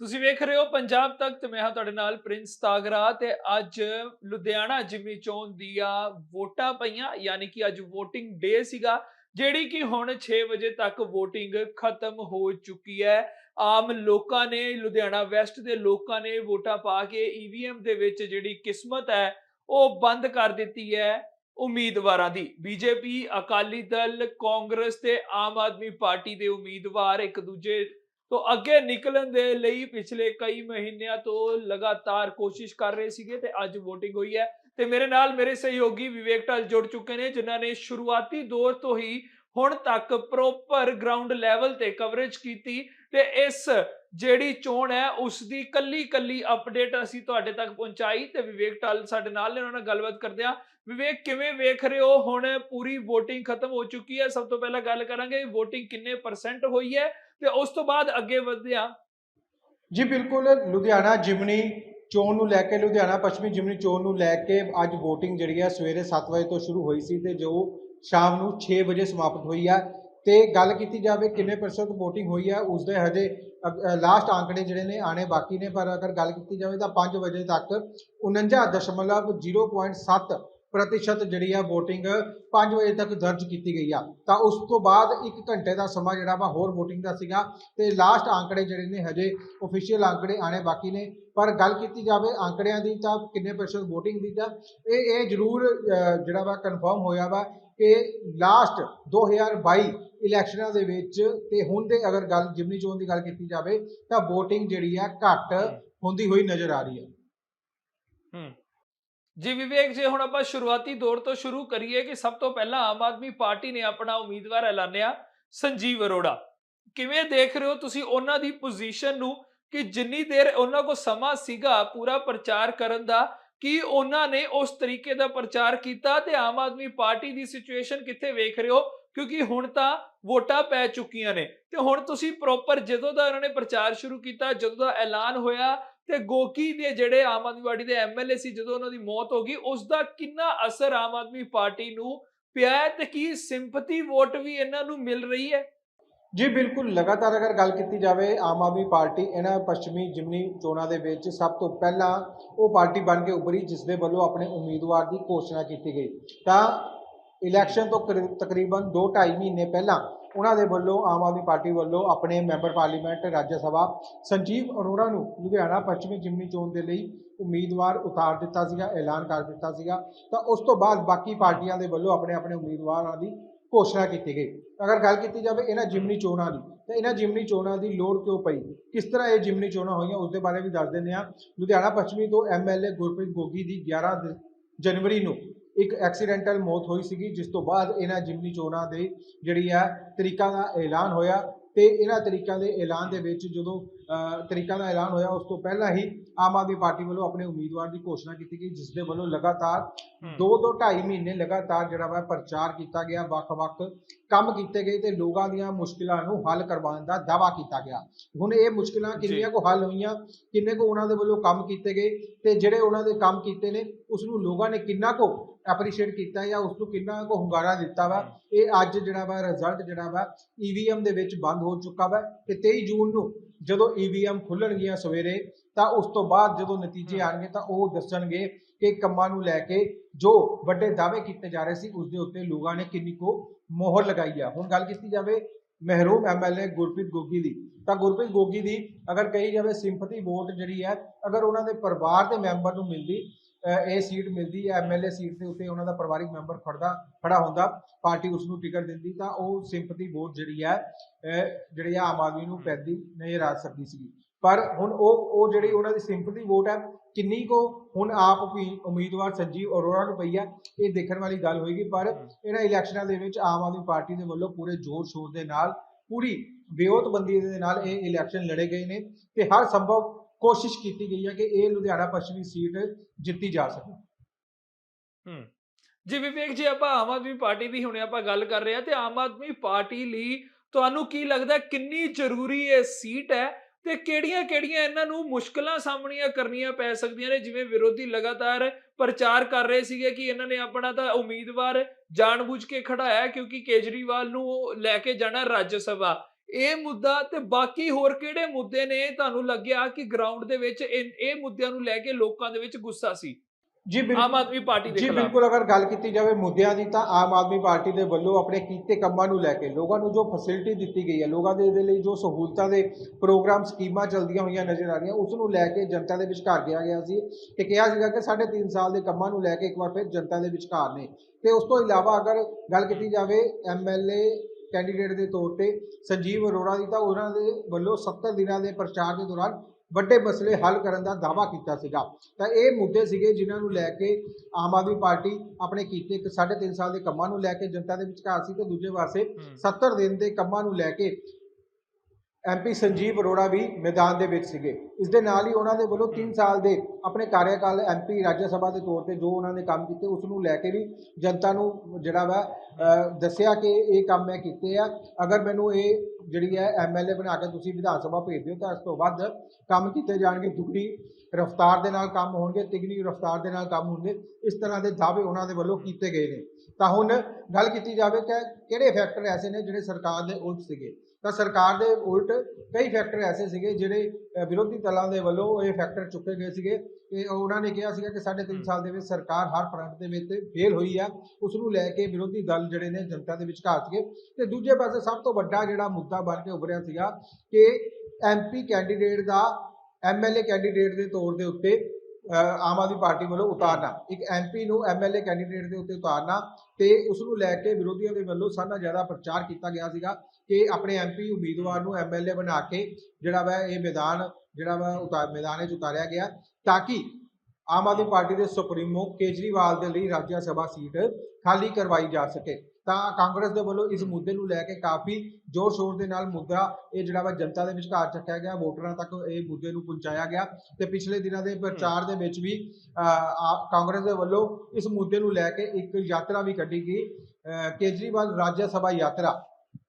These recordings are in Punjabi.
ਤੁਸੀਂ ਵੇਖ ਰਹੇ ਹੋ ਪੰਜਾਬ ਤੱਕ ਤੇ ਮੈਂ ਹਾਂ ਤੁਹਾਡੇ ਨਾਲ ਪ੍ਰਿੰਸ ਤਾਗਰਾ ਤੇ ਅੱਜ ਲੁਧਿਆਣਾ ਜਿਮਨੀ ਚੋਣ ਦੀਆਂ ਵੋਟਾਂ ਪਈਆਂ, ਯਾਨੀ ਕਿ ਅੱਜ VOTING ਡੇ ਸੀਗਾ, ਜਿਹੜੀ ਕਿ ਹੁਣ 6 ਵਜੇ ਤੱਕ VOTING ਖਤਮ ਹੋ ਚੁੱਕੀ ਹੈ। ਆਮ ਲੋਕਾਂ ਨੇ, ਲੁਧਿਆਣਾ ਵੈਸਟ ਦੇ ਲੋਕਾਂ ਨੇ ਵੋਟਾਂ ਪਾ ਕੇ EVM ਦੇ ਵਿੱਚ ਜਿਹੜੀ ਕਿਸਮਤ ਹੈ, ਉਹ ਬੰਦ ਕਰ ਦਿੱਤੀ ਹੈ ਉਮੀਦਵਾਰਾਂ ਦੀ। B J P Akali Dal, Congress ਤੇ ਆਮ ਆਦਮੀ ਪਾਰਟੀ ਦੇ ਉਮੀਦਵਾਰ ਇੱਕ ਦੂਜੇ ਤੋਂ ਅੱਗੇ ਨਿਕਲਣ ਦੇ ਲਈ ਪਿਛਲੇ ਕਈ ਮਹੀਨਿਆਂ ਤੋਂ ਲਗਾਤਾਰ ਕੋਸ਼ਿਸ਼ ਕਰ ਰਹੇ ਸੀਗੇ ਤੇ ਅੱਜ VOTING ਹੋਈ ਹੈ। ਤੇ ਮੇਰੇ ਨਾਲ ਮੇਰੇ ਸਹਿਯੋਗੀ ਵਿਵੇਕ ਢਲ ਜੁੜ ਚੁੱਕੇ ਨੇ, ਜਿਨ੍ਹਾਂ ਨੇ ਸ਼ੁਰੂਆਤੀ ਦੌਰ ਤੋਂ ਹੀ ਹੁਣ ਤੱਕ ਪ੍ਰੋਪਰ ਗਰਾਊਂਡ ਲੈਵਲ ਤੇ ਕਵਰੇਜ ਕੀਤੀ ਤੇ ਇਸ ਜਿਹੜੀ ਚੋਣ ਹੈ ਉਸ ਦੀ ਕੱਲੀ ਕੱਲੀ ਅਪਡੇਟ ਅਸੀਂ ਤੁਹਾਡੇ ਤੱਕ ਪਹੁੰਚਾਈ ਤੇ ਵਿਵੇਕ ਢਲ ਸਾਡੇ ਨਾਲ ਨੇ, ਉਹਨਾਂ ਨਾਲ ਗੱਲਬਾਤ ਕਰਦੇ ਆ ਵਿਵੇਕ, ਕਿਵੇਂ ਵੇਖ ਰਹੇ ਹੋ? ਹੁਣ ਪੂਰੀ VOTING ਖਤਮ ਹੋ ਚੁੱਕੀ ਹੈ। ਸਭ ਤੋਂ ਪਹਿਲਾਂ ਗੱਲ ਕਰਾਂਗੇ, VOTING ਕਿੰਨੇ ਪਰਸੈਂਟ ਹੋਈ ਹੈ? ਤੇ ਉਸ ਤੋਂ ਬਾਅਦ ਅੱਗੇ ਵਧਦੇ ਆ ਜੀ ਬਿਲਕੁਲ, ਲੁਧਿਆਣਾ ਜਿਮਨੀ ਚੋਣ ਨੂੰ ਲੈ ਕੇ, ਲੁਧਿਆਣਾ ਪੱਛਮੀ ਜਿਮਨੀ ਚੋਣ ਨੂੰ ਲੈ ਕੇ ਅੱਜ VOTING ਜਿਹੜੀ ਹੈ ਸਵੇਰੇ 7 ਵਜੇ ਤੋਂ ਸ਼ੁਰੂ ਹੋਈ ਸੀ ਤੇ ਜੋ ਸ਼ਾਮ ਨੂੰ 6 ਵਜੇ ਸਮਾਪਤ ਹੋਈ ਹੈ ਤੇ ਗੱਲ ਕੀਤੀ ਜਾਵੇ ਕਿੰਨੇ ਪਰਸੈਂਟ VOTING ਹੋਈ ਹੈ ਉਸ ਦੇ ਹਜੇ ਲਾਸਟ ਆંકੜੇ ਜਿਹੜੇ ਨੇ ਆਣੇ ਬਾਕੀ ਨੇ, ਪਰ ਅਗਰ ਗੱਲ ਕੀਤੀ ਜਾਵੇ ਤਾਂ 5 ਵਜੇ ਤੱਕ 49.0.7 ਪ੍ਰਤੀਸ਼ਤ ਜਿਹੜੀ ਆ VOTING 5 ਵਜੇ ਤੱਕ ਦਰਜ ਕੀਤੀ ਗਈ ਆ। ਤਾਂ ਉਸ ਤੋਂ ਬਾਅਦ 1 ਘੰਟੇ ਦਾ ਸਮਾਂ ਜਿਹੜਾ ਵਾ ਹੋਰ VOTING ਦਾ ਸੀਗਾ ਤੇ ਲਾਸਟ ਆંકੜੇ ਜਿਹੜੇ ਨੇ ਹਜੇ ਅਫੀਸ਼ੀਅਲ ਅੰਕੜੇ ਆਣੇ ਬਾਕੀ ਨੇ। ਪਰ ਗੱਲ ਕੀਤੀ ਜਾਵੇ ਅੰਕੜਿਆਂ ਦੀ ਤਾਂ ਕਿੰਨੇ ਪਰਸੈਂਟ VOTING ਦੀ ਤਾਂ ਇਹ ਇਹ ਜ਼ਰੂਰ ਜਿਹੜਾ ਵਾ ਕਨਫਰਮ ਹੋਇਆ ਵਾ ਕਿ ਲਾਸਟ 2022 ਇਲੈਕਸ਼ਨਾਂ ਦੇ ਵਿੱਚ ਤੇ ਹੁਣ ਦੇ ਅਗਰ ਗੱਲ ਜਿਮਨੀ ਚੋਣ ਦੀ ਗੱਲ ਕੀਤੀ ਜਾਵੇ ਤਾਂ VOTING ਜਿਹੜੀ ਆ ਘੱਟ ਹੁੰਦੀ ਹੋਈ ਨਜ਼ਰ ਆ ਰਹੀ ਆ। ਹੂੰ। ਜੀ ਵਿਵੇਕ ਜੇ ਹੁਣ ਆਪਾਂ ਸ਼ੁਰੂਆਤੀ ਦੌਰ ਤੋਂ ਸ਼ੁਰੂ ਕਰੀਏ ਕਿ ਸਭ ਤੋਂ ਪਹਿਲਾਂ ਆਮ ਆਦਮੀ ਪਾਰਟੀ ਨੇ ਆਪਣਾ ਉਮੀਦਵਾਰ ਐਲਾਨਿਆ ਸੰਜੀਵ ਅਰੋੜਾ। ਕਿਵੇਂ ਦੇਖ ਰਹੇ ਹੋ ਤੁਸੀਂ ਉਹਨਾਂ ਦੀ ਪੋਜੀਸ਼ਨ ਨੂੰ ਕਿ ਜਿੰਨੀ ਦੇਰ ਉਹਨਾਂ ਕੋਲ ਸਮਾਂ ਸੀਗਾ ਪੂਰਾ ਪ੍ਰਚਾਰ ਕਰਨ ਦਾ, ਕਿ ਉਹਨਾਂ ਨੇ ਉਸ ਤਰੀਕੇ ਦਾ ਪ੍ਰਚਾਰ ਕੀਤਾ ਤੇ ਆਮ ਆਦਮੀ ਪਾਰਟੀ ਦੀ ਸਿਚੁਏਸ਼ਨ ਕਿੱਥੇ ਵੇਖ ਰਹੇ ਹੋ? ਕਿਉਂਕਿ ਹੁਣ ਤਾਂ ਵੋਟਾਂ ਪੈ ਚੁੱਕੀਆਂ ਨੇ। ਤੇ ਹੁਣ ਤੁਸੀਂ ਪ੍ਰੋਪਰ ਜਦੋਂ ਦਾ ਉਹਨਾਂ ਨੇ ਪ੍ਰਚਾਰ ਸ਼ੁਰੂ ਕੀਤਾ, ਜਦੋਂ ਦਾ ਐਲਾਨ ਹੋਇਆ ਤੇ ਗੋਕੀ ਦੇ ਜਿਹੜੇ ਆਮ ਆਦਮੀ ਪਾਰਟੀ ਦੇ ਐਮਐਲਏ ਸੀ, ਜਦੋਂ ਉਹਨਾਂ ਦੀ ਮੌਤ ਹੋ ਗਈ ਉਸ ਦਾ ਕਿੰਨਾ ਅਸਰ ਆਮ ਆਦਮੀ ਪਾਰਟੀ ਨੂੰ ਪਿਆ ਹੈ ਤੇ ਕੀ ਸਿੰਪਥੀ ਵੋਟ ਵੀ ਇਹਨਾਂ ਨੂੰ ਮਿਲ ਰਹੀ ਹੈ? ਜੀ, ਬਿਲਕੁਲ। ਲਗਾਤਾਰ ਅਗਰ ਗੱਲ ਕੀਤੀ ਜਾਵੇ, ਆਮ ਆਦਮੀ ਪਾਰਟੀ ਇਹਨਾਂ ਪੱਛਮੀ ਜਿਮਨੀ ਚੋਣਾਂ ਦੇ ਵਿੱਚ ਸਭ ਤੋਂ ਪਹਿਲਾਂ ਉਹ ਪਾਰਟੀ ਬਣ ਕੇ ਉਭਰੀ, ਜਿਸ ਦੇ ਵੱਲੋਂ ਆਪਣੇ ਉਮੀਦਵਾਰ ਦੀ ਘੋਸ਼ਣਾ ਕੀਤੀ ਗਈ। ਤਾਂ ਇਲੈਕਸ਼ਨ ਤੋਂ ਕਰੀ- ਤਕਰੀਬਨ 2.5 ਮਹੀਨੇ ਪਹਿਲਾਂ ਉਹਨਾਂ ਦੇ ਵੱਲੋਂ ਆਮ ਆਦਮੀ ਪਾਰਟੀ ਵੱਲੋਂ ਆਪਣੇ ਮੈਂਬਰ ਪਾਰਲੀਮੈਂਟ, ਰਾਜ ਸਭਾ, ਸੰਜੀਵ ਅਰੋੜਾ ਨੂੰ ਲੁਧਿਆਣਾ ਪੱਛਮੀ ਜਿਮਨੀ ਚੋਣ ਦੇ ਲਈ ਉਮੀਦਵਾਰ ਉਤਾਰ ਦਿੱਤਾ ਸੀਗਾ, ਐਲਾਨ ਕਰ ਦਿੱਤਾ ਸੀਗਾ। ਤਾਂ ਉਸ ਤੋਂ ਬਾਅਦ ਬਾਕੀ ਪਾਰਟੀਆਂ ਦੇ ਵੱਲੋਂ ਆਪਣੇ ਆਪਣੇ ਉਮੀਦਵਾਰਾਂ ਦੀ ਘੋਸ਼ਣਾ ਕੀਤੀ ਗਈ। ਅਗਰ ਗੱਲ ਕੀਤੀ ਜਾਵੇ ਇਹਨਾਂ ਜਿਮਨੀ ਚੋਣਾਂ ਦੀ, ਤਾਂ ਇਹਨਾਂ ਜਿਮਨੀ ਚੋਣਾਂ ਦੀ ਲੋੜ ਕਿਉਂ ਪਈ? ਕਿਸ ਤਰ੍ਹਾਂ ਇਹ ਜਿਮਨੀ ਚੋਣਾਂ ਹੋਈਆਂ, ਉਸ ਦੇ ਬਾਰੇ ਵੀ ਦੱਸ ਦਿੰਦੇ ਹਾਂ। ਲੁਧਿਆਣਾ ਪੱਛਮੀ ਤੋਂ M L A Gurpreet Gogi ਦੀ 11 ਦ- ਜਨਵਰੀ ਨੂੰ ਇੱਕ ਐਕਸੀਡੈਂਟਲ ਮੌਤ ਹੋਈ ਸੀਗੀ, ਜਿਸ ਤੋਂ ਬਾਅਦ ਇਹਨਾਂ ਜਿਮਨੀ ਚੋਣਾਂ ਦੇ ਜਿਹੜੀ ਆ ਤਰੀਕਾਂ ਦਾ ਐਲਾਨ ਹੋਇਆ ਤੇ ਇਹਨਾਂ ਤਰੀਕਾਂ ਦੇ ਐਲਾਨ ਦੇ ਵਿੱਚ ਜਦੋਂ ਤਰੀਕਾਂ ਦਾ ਐਲਾਨ ਹੋਇਆ ਉਸ ਤੋਂ ਪਹਿਲਾਂ ਹੀ ਆਮ ਆਦਮੀ ਪਾਰਟੀ ਵੱਲੋਂ ਆਪਣੇ ਉਮੀਦਵਾਰ ਦੀ ਘੋਸ਼ਣਾ ਕੀਤੀ ਗਈ ਜਿਸ ਦੇ ਵੱਲੋਂ ਲਗਾਤਾਰ ਦੋ ਦੋ ਢਾਈ ਮਹੀਨੇ ਲਗਾਤਾਰ ਜਿਹੜਾ ਵਾ ਪ੍ਰਚਾਰ ਕੀਤਾ ਗਿਆ ਵੱਖ-ਵੱਖ ਕੰਮ ਕੀਤੇ ਗਏ ਤੇ ਲੋਕਾਂ ਦੀਆਂ ਮੁਸ਼ਕਿਲਾਂ ਨੂੰ ਹੱਲ ਕਰਵਾਉਣ ਦਾ ਦਾਵਾ ਕੀਤਾ ਗਿਆ। ਹੁਣ ਇਹ ਮੁਸ਼ਕਿਲਾਂ ਕਿੰਨੀਆਂ ਕੋ ਹੱਲ ਹੋਈਆਂ ਕਿੰਨੇ ਕੋ ਉਹਨਾਂ ਦੇ ਵੱਲੋਂ ਕੰਮ ਕੀਤੇ ਗਏ ਤੇ ਜਿਹੜੇ ਉਹਨਾਂ ਦੇ ਕੰਮ ਕੀਤੇ ਨੇ ਉਸ ਨੂੰ ਲੋਕਾਂ ਨੇ ਕਿੰਨਾ ਕੋ ਐਪਰੀਸ਼ੀਏਟ ਕੀਤਾ ਜਾਂ ਉਸ ਨੂੰ ਕਿੰਨਾ ਕੋ ਹੁੰਗਾਰਾ ਦਿੱਤਾ ਵਾ ਇਹ ਅੱਜ ਜਿਹੜਾ ਵਾ ਰਿਜ਼ਲਟ ਜਿਹੜਾ ਵਾ ਈਵੀਐਮ ਦੇ ਵਿੱਚ ਬੰਦ ਹੋ ਚੁੱਕਾ ਵਾ ਤੇ 23 ਜੂਨ ਨੂੰ ਜਦੋਂ ਈਵੀਐਮ ਖੁੱਲਣਗੀਆਂ ਸਵੇਰੇ ਤਾਂ ਉਸ ਤੋਂ ਬਾਅਦ ਜਦੋਂ ਨਤੀਜੇ ਆਣਗੇ ਤਾਂ ਉਹ ਦੱਸਣਗੇ ਕਿ ਕੰਮਾਂ ਨੂੰ ਲੈ ਕੇ ਜੋ ਵੱਡੇ ਦਾਅਵੇ ਕੀਤੇ ਜਾ ਰਹੇ ਸੀ ਉਸ ਦੇ ਉੱਤੇ ਲੋਕਾਂ ਨੇ ਕਿੰਨੀ ਕੋ ਮੋਹਰ ਲਗਾਈ ਆ। ਹੁਣ ਗੱਲ ਕੀਤੀ ਜਾਵੇ ਮਹਿਰੂਮ M L A Gurpreet Gogi ਦੀ ਤਾਂ ਗੁਰਪ੍ਰੀਤ ਗੋਗੀ ਦੀ ਅਗਰ ਕਹੀ ਜਾਵੇ ਸਿੰਪਥੀ ਵੋਟ ਜਿਹੜੀ ਹੈ ਅਗਰ ਉਹਨਾਂ ਦੇ ਪਰਿਵਾਰ ਦੇ ਮੈਂਬਰ ਨੂੰ ਮਿਲਦੀ ਇਹ ਸੀਟ ਮਿਲਦੀ ਹੈ ਐਮਐਲਏ ਸੀਟ ਦੇ ਉੱਤੇ ਉਹਨਾਂ ਦਾ ਪਰਿਵਾਰਿਕ ਮੈਂਬਰ ਖੜਦਾ ਖੜਾ ਹੁੰਦਾ ਪਾਰਟੀ ਉਸ ਨੂੰ ਟਿਕਟ ਦਿੰਦੀ ਤਾਂ ਉਹ ਸਿੰਪਥੀ ਵੋਟ ਜਿਹੜੀ ਹੈ ਜਿਹੜੀ ਆਮ ਆਦਮੀ ਨੂੰ ਪੈਂਦੀ ਨਜ਼ਰ ਆ ਸਕਦੀ ਸੀ ਪਰ ਹੁਣ ਉਹ ਉਹ ਜਿਹੜੀ ਉਹਨਾਂ ਦੀ ਸਿੰਪਥੀ ਵੋਟ ਹੈ ਕਿੰਨੀ ਕੋ ਹੁਣ ਆਪ ਵੀ ਉਮੀਦਵਾਰ ਸੰਜੀਵ ਅਰੋੜਾ ਨੂੰ ਪਈ ਹੈ ਇਹ ਦੇਖਣ ਵਾਲੀ ਗੱਲ ਹੋਏਗੀ ਪਰ ਇਹਨਾਂ ਇਲੈਕਸ਼ਨਾਂ ਦੇ ਵਿੱਚ ਆਮ ਆਦਮੀ ਪਾਰਟੀ ਦੇ ਵੱਲੋਂ ਪੂਰੇ ਜ਼ੋਰ ਸ਼ੋਰ ਦੇ ਨਾਲ ਪੂਰੀ ਵਿਉਂਤਬੰਦੀ ਦੇ ਨਾਲ ਇਹ ਇਲੈਕਸ਼ਨ ਲੜੇ ਗਏ ਨੇ ਤੇ ਹਰ ਸੰਭਵ ਕੋਸ਼ਿਸ਼ ਕੀਤੀ ਗਈ ਹੈ ਕਿ ਇਹ ਲੁਧਿਆਣਾ ਪੱਛਮੀ ਸੀਟ ਜਿੱਤੀ ਜਾ ਸਕੇ। ਜੀ ਵਿਵੇਕ ਜੀ, ਆਪਾਂ ਆਮ ਆਦਮੀ ਪਾਰਟੀ ਦੀ ਹੁਣੇ ਆਪਾਂ ਗੱਲ ਕਰ ਰਹੇ ਆ ਤੇ ਆਮ ਆਦਮੀ ਪਾਰਟੀ ਲਈ ਤੁਹਾਨੂੰ ਕੀ ਲੱਗਦਾ ਕਿੰਨੀ ਜ਼ਰੂਰੀ ਇਹ ਸੀਟ ਹੈ ਤੇ ਕਿਹੜੀਆਂ-ਕਿਹੜੀਆਂ ਇਹਨਾਂ ਨੂੰ ਮੁਸ਼ਕਲਾਂ ਸਾਹਮਣੀਆਂ ਕਰਨੀਆਂ ਪੈ ਸਕਦੀਆਂ ਨੇ? ਜਿਵੇਂ ਵਿਰੋਧੀ ਲਗਾਤਾਰ ਪ੍ਰਚਾਰ ਕਰ ਰਹੇ ਸੀਗੇ ਕਿ ਇਹਨਾਂ ਨੇ ਆਪਣਾ ਤਾਂ ਉਮੀਦਵਾਰ ਜਾਣਬੁੱਝ ਕੇ ਖੜਾਇਆ ਕਿਉਂਕਿ ਕੇਜਰੀਵਾਲ ਨੂੰ ਲੈ ਕੇ ਜਾਣਾ ਰਾਜ ਸਭਾ। ਇਹ ਮੁੱਦਾ ਤੇ ਬਾਕੀ ਹੋਰ ਕਿਹੜੇ ਮੁੱਦੇ ਨੇ? ਤੁਹਾਨੂੰ ਲੱਗਿਆ ਕਿ ਗਰਾਊਂਡ ਦੇ ਵਿੱਚ ਇਹ ਮੁੱਦਿਆਂ ਨੂੰ ਲੈ ਕੇ ਲੋਕਾਂ ਦੇ ਵਿੱਚ ਗੁੱਸਾ ਸੀ? ਜੀ ਆਮ ਆਦਮੀ ਪਾਰਟੀ ਦੇ ਜੀ ਬਿਲਕੁਲ ਅਗਰ ਗੱਲ ਕੀਤੀ ਜਾਵੇ ਮੁੱਦਿਆਂ ਦੀ ਤਾਂ ਆਮ ਆਦਮੀ ਪਾਰਟੀ ਦੇ ਵੱਲੋਂ ਆਪਣੇ ਕੀਤੇ ਕੰਮਾਂ ਨੂੰ ਲੈ ਕੇ ਲੋਕਾਂ ਨੂੰ ਜੋ ਫੈਸਿਲਿਟੀ ਦਿੱਤੀ ਗਈ ਹੈ ਲੋਕਾਂ ਦੇ ਲਈ ਜੋ ਸਹੂਲਤਾਂ ਦੇ ਪ੍ਰੋਗਰਾਮ ਸਕੀਮਾਂ ਚੱਲਦੀਆਂ ਹੋਈਆਂ ਨਜ਼ਰ ਆ ਰਹੀਆਂ ਉਸ ਨੂੰ ਲੈ ਕੇ ਜਨਤਾ ਦੇ ਵਿਚਕਾਰ ਗਿਆ ਗਿਆ ਸੀ ਤੇ ਕਿਹਾ ਸੀਗਾ ਕਿ ਸਾਢੇ ਤਿੰਨ ਸਾਲ ਦੇ ਕੰਮਾਂ ਨੂੰ ਲੈ ਕੇ ਇੱਕ ਵਾਰ ਫਿਰ ਜਨਤਾ ਦੇ ਵਿਚਕਾਰ ਨੇ। ਤੇ ਉਸ ਤੋਂ ਇਲਾਵਾ ਅਗਰ ਗੱਲ ਕੀਤੀ ਜਾਵੇ ਐਮਐਲਏ ਕੈਂਡੀਡੇਟ ਦੇ ਤੌਰ ਤੇ ਸੰਜੀਵ ਅਰੋੜਾ ਦੀ ਤਾਂ ਉਹਨਾਂ ਦੇ ਵੱਲੋਂ 70 ਦਿਨਾਂ ਦੇ ਪ੍ਰਚਾਰ ਦੇ ਦੌਰਾਨ ਵੱਡੇ ਮਸਲੇ ਹੱਲ ਕਰਨ ਦਾ ਦਾਅਵਾ ਕੀਤਾ ਸੀਗਾ ਤਾਂ ਇਹ ਮੁੱਦੇ ਸੀਗੇ ਜਿਨ੍ਹਾਂ ਨੂੰ ਲੈ ਕੇ ਆਮ ਆਦਮੀ ਪਾਰਟੀ ਆਪਣੇ ਕੀਤੇ ਇੱਕ ਸਾਢੇ ਤਿੰਨ ਸਾਲ ਦੇ ਕੰਮਾਂ ਨੂੰ ਲੈ ਕੇ ਜਨਤਾ ਦੇ ਵਿਚਕਾਰ ਸੀ ਤੇ ਦੂਜੇ ਪਾਸੇ ਹੂੰ। 70 ਦਿਨ ਦੇ ਕੰਮਾਂ ਨੂੰ ਲੈ ਕੇ ਐਮਪੀ ਸੰਜੀਵ ਅਰੋੜਾ ਵੀ ਮੈਦਾਨ ਦੇ ਵਿੱਚ ਸੀਗੇ। ਇਸ ਦੇ ਨਾਲ ਹੀ ਉਹਨਾਂ ਦੇ ਵੱਲੋਂ 3 ਸਾਲ ਦੇ ਆਪਣੇ ਕਾਰਜਕਾਲ ਐਮਪੀ ਰਾਜ ਸਭਾ ਦੇ ਤੌਰ ਤੇ ਜੋ ਉਹਨਾਂ ਨੇ ਕੰਮ ਕੀਤੇ, ਉਸ ਨੂੰ ਲੈ ਕੇ ਵੀ ਜਨਤਾ ਨੂੰ ਜਿਹੜਾ ਵਾ ਦੱਸਿਆ ਕਿ ਇਹ ਕੰਮ ਮੈਂ ਕੀਤੇ ਆ। ਅਗਰ ਮੈਨੂੰ ਇਹ ਜਿਹੜੀ ਹੈ ਐਮਐਲਏ ਬਣਾ ਕੇ ਤੁਸੀਂ ਵਿਧਾਨ ਸਭਾ ਭੇਜ ਦਿਓ, ਤਾਂ ਇਸ ਤੋਂ ਵੱਧ ਕੰਮ ਕੀਤੇ ਜਾਣਗੇ। ਦੁੱਗਣੀ ਰਫ਼ਤਾਰ ਦੇ ਨਾਲ ਕੰਮ ਹੋਣਗੇ, ਤਿਗਣੀ ਰਫ਼ਤਾਰ ਦੇ ਨਾਲ ਕੰਮ ਹੋਣਗੇ। ਇਸ ਤਰ੍ਹਾਂ ਦੇ ਦਾਅਵੇ ਉਹਨਾਂ ਦੇ ਵੱਲੋਂ ਕੀਤੇ ਗਏ ਨੇ। ਤਾਂ ਹੁਣ ਗੱਲ ਕੀਤੀ ਜਾਵੇ ਕਿ ਕਿਹੜੇ ਫੈਕਟਰ ਐਸੇ ਨੇ ਜਿਹੜੇ ਸਰਕਾਰ ਦੇ ਉਲਟ ਸੀਗੇ? ਤਾਂ ਸਰਕਾਰ ਦੇ ਉਲਟ ਕਈ ਫੈਕਟਰ ਐਸੇ ਸੀਗੇ ਜਿਹੜੇ ਵਿਰੋਧੀ ਦਲਾਂ ਦੇ ਵੱਲੋਂ ਇਹ ਫੈਕਟਰ ਚੁੱਕੇ ਗਏ ਸੀਗੇ ਕਿ ਉਹਨਾਂ ਨੇ ਕਿਹਾ ਸੀਗਾ ਕਿ ਸਾਢੇ ਤਿੰਨ ਸਾਲ ਦੇ ਵਿੱਚ ਸਰਕਾਰ ਹਰ ਫਰੰਟ ਦੇ ਵਿੱਚ ਫੇਲ ਹੋਈ ਆ ਉਸ ਨੂੰ ਲੈ ਕੇ ਵਿਰੋਧੀ ਦਲ ਜਿਹੜੇ ਨੇ ਜਨਤਾ ਦੇ ਵਿਚਕਾਰ ਸੀਗੇ। ਤੇ ਦੂਜੇ ਪਾਸੇ ਸਭ ਤੋਂ ਵੱਡਾ ਜਿਹੜਾ ਮੁੱਦਾ ਬਣ ਕੇ ਉੱਭਰਿਆ ਸੀਗਾ ਕਿ ਐਮਪੀ ਕੈਂਡੀਡੇਟ ਦਾ ਐਮਐਲਏ ਕੈਂਡੀਡੇਟ ਦੇ ਤੌਰ ਦੇ ਉੱਤੇ ਆਮ ਆਦਮੀ ਪਾਰਟੀ ਵੱਲੋਂ ਉਤਾਰਨਾ, ਇੱਕ ਐਮਪੀ ਨੂੰ ਐਮਐਲਏ ਕੈਂਡੀਡੇਟ ਦੇ ਉੱਤੇ ਉਤਾਰਨਾ ਤੇ ਉਸ ਨੂੰ ਲੈ ਕੇ ਵਿਰੋਧੀਆਂ ਦੇ ਵੱਲੋਂ ਸਾਰਾ ਜ਼ਿਆਦਾ ਪ੍ਰਚਾਰ ਕੀਤਾ ਗਿਆ ਸੀਗਾ ਕਿ ਆਪਣੇ ਐਮਪੀ ਉਮੀਦਵਾਰ ਨੂੰ ਐਮਐਲਏ ਬਣਾ ਕੇ ਜਿਹੜਾ ਵਾ ਇਹ ਮੈਦਾਨ, ਜਿਹੜਾ ਵਾ ਉਤਾਰ, ਮੈਦਾਨ ਵਿੱਚ ਉਤਾਰਿਆ ਗਿਆ ਤਾਂ ਕਿ ਆਮ ਆਦਮੀ ਪਾਰਟੀ ਦੇ ਸੁਪਰੀਮੋ ਕੇਜਰੀਵਾਲ ਦੇ ਲਈ ਰਾਜ ਸਭਾ ਸੀਟ ਖਾਲੀ ਕਰਵਾਈ ਜਾ ਸਕੇ। ਤਾਂ ਕਾਂਗਰਸ ਦੇ ਵੱਲੋਂ ਇਸ ਮੁੱਦੇ ਨੂੰ ਲੈ ਕੇ ਕਾਫੀ ਜ਼ੋਰ ਸ਼ੋਰ ਦੇ ਨਾਲ ਮੁੱਦਾ, ਇਹ ਜਿਹੜਾ ਵਾ ਜਨਤਾ ਦੇ ਵਿਚਕਾਰ ਚੱਕਿਆ ਗਿਆ, ਵੋਟਰਾਂ ਤੱਕ ਇਹ ਮੁੱਦੇ ਨੂੰ ਪਹੁੰਚਾਇਆ ਗਿਆ ਤੇ ਪਿਛਲੇ ਦਿਨਾਂ ਦੇ ਪ੍ਰਚਾਰ ਦੇ ਵਿੱਚ ਵੀ ਕਾਂਗਰਸ ਦੇ ਵੱਲੋਂ ਇਸ ਮੁੱਦੇ ਨੂੰ ਲੈ ਕੇ ਇੱਕ ਯਾਤਰਾ ਵੀ ਕੱਢੀ ਗਈ ਕੇਜਰੀਵਾਲ ਰਾਜ ਸਭਾ ਯਾਤਰਾ,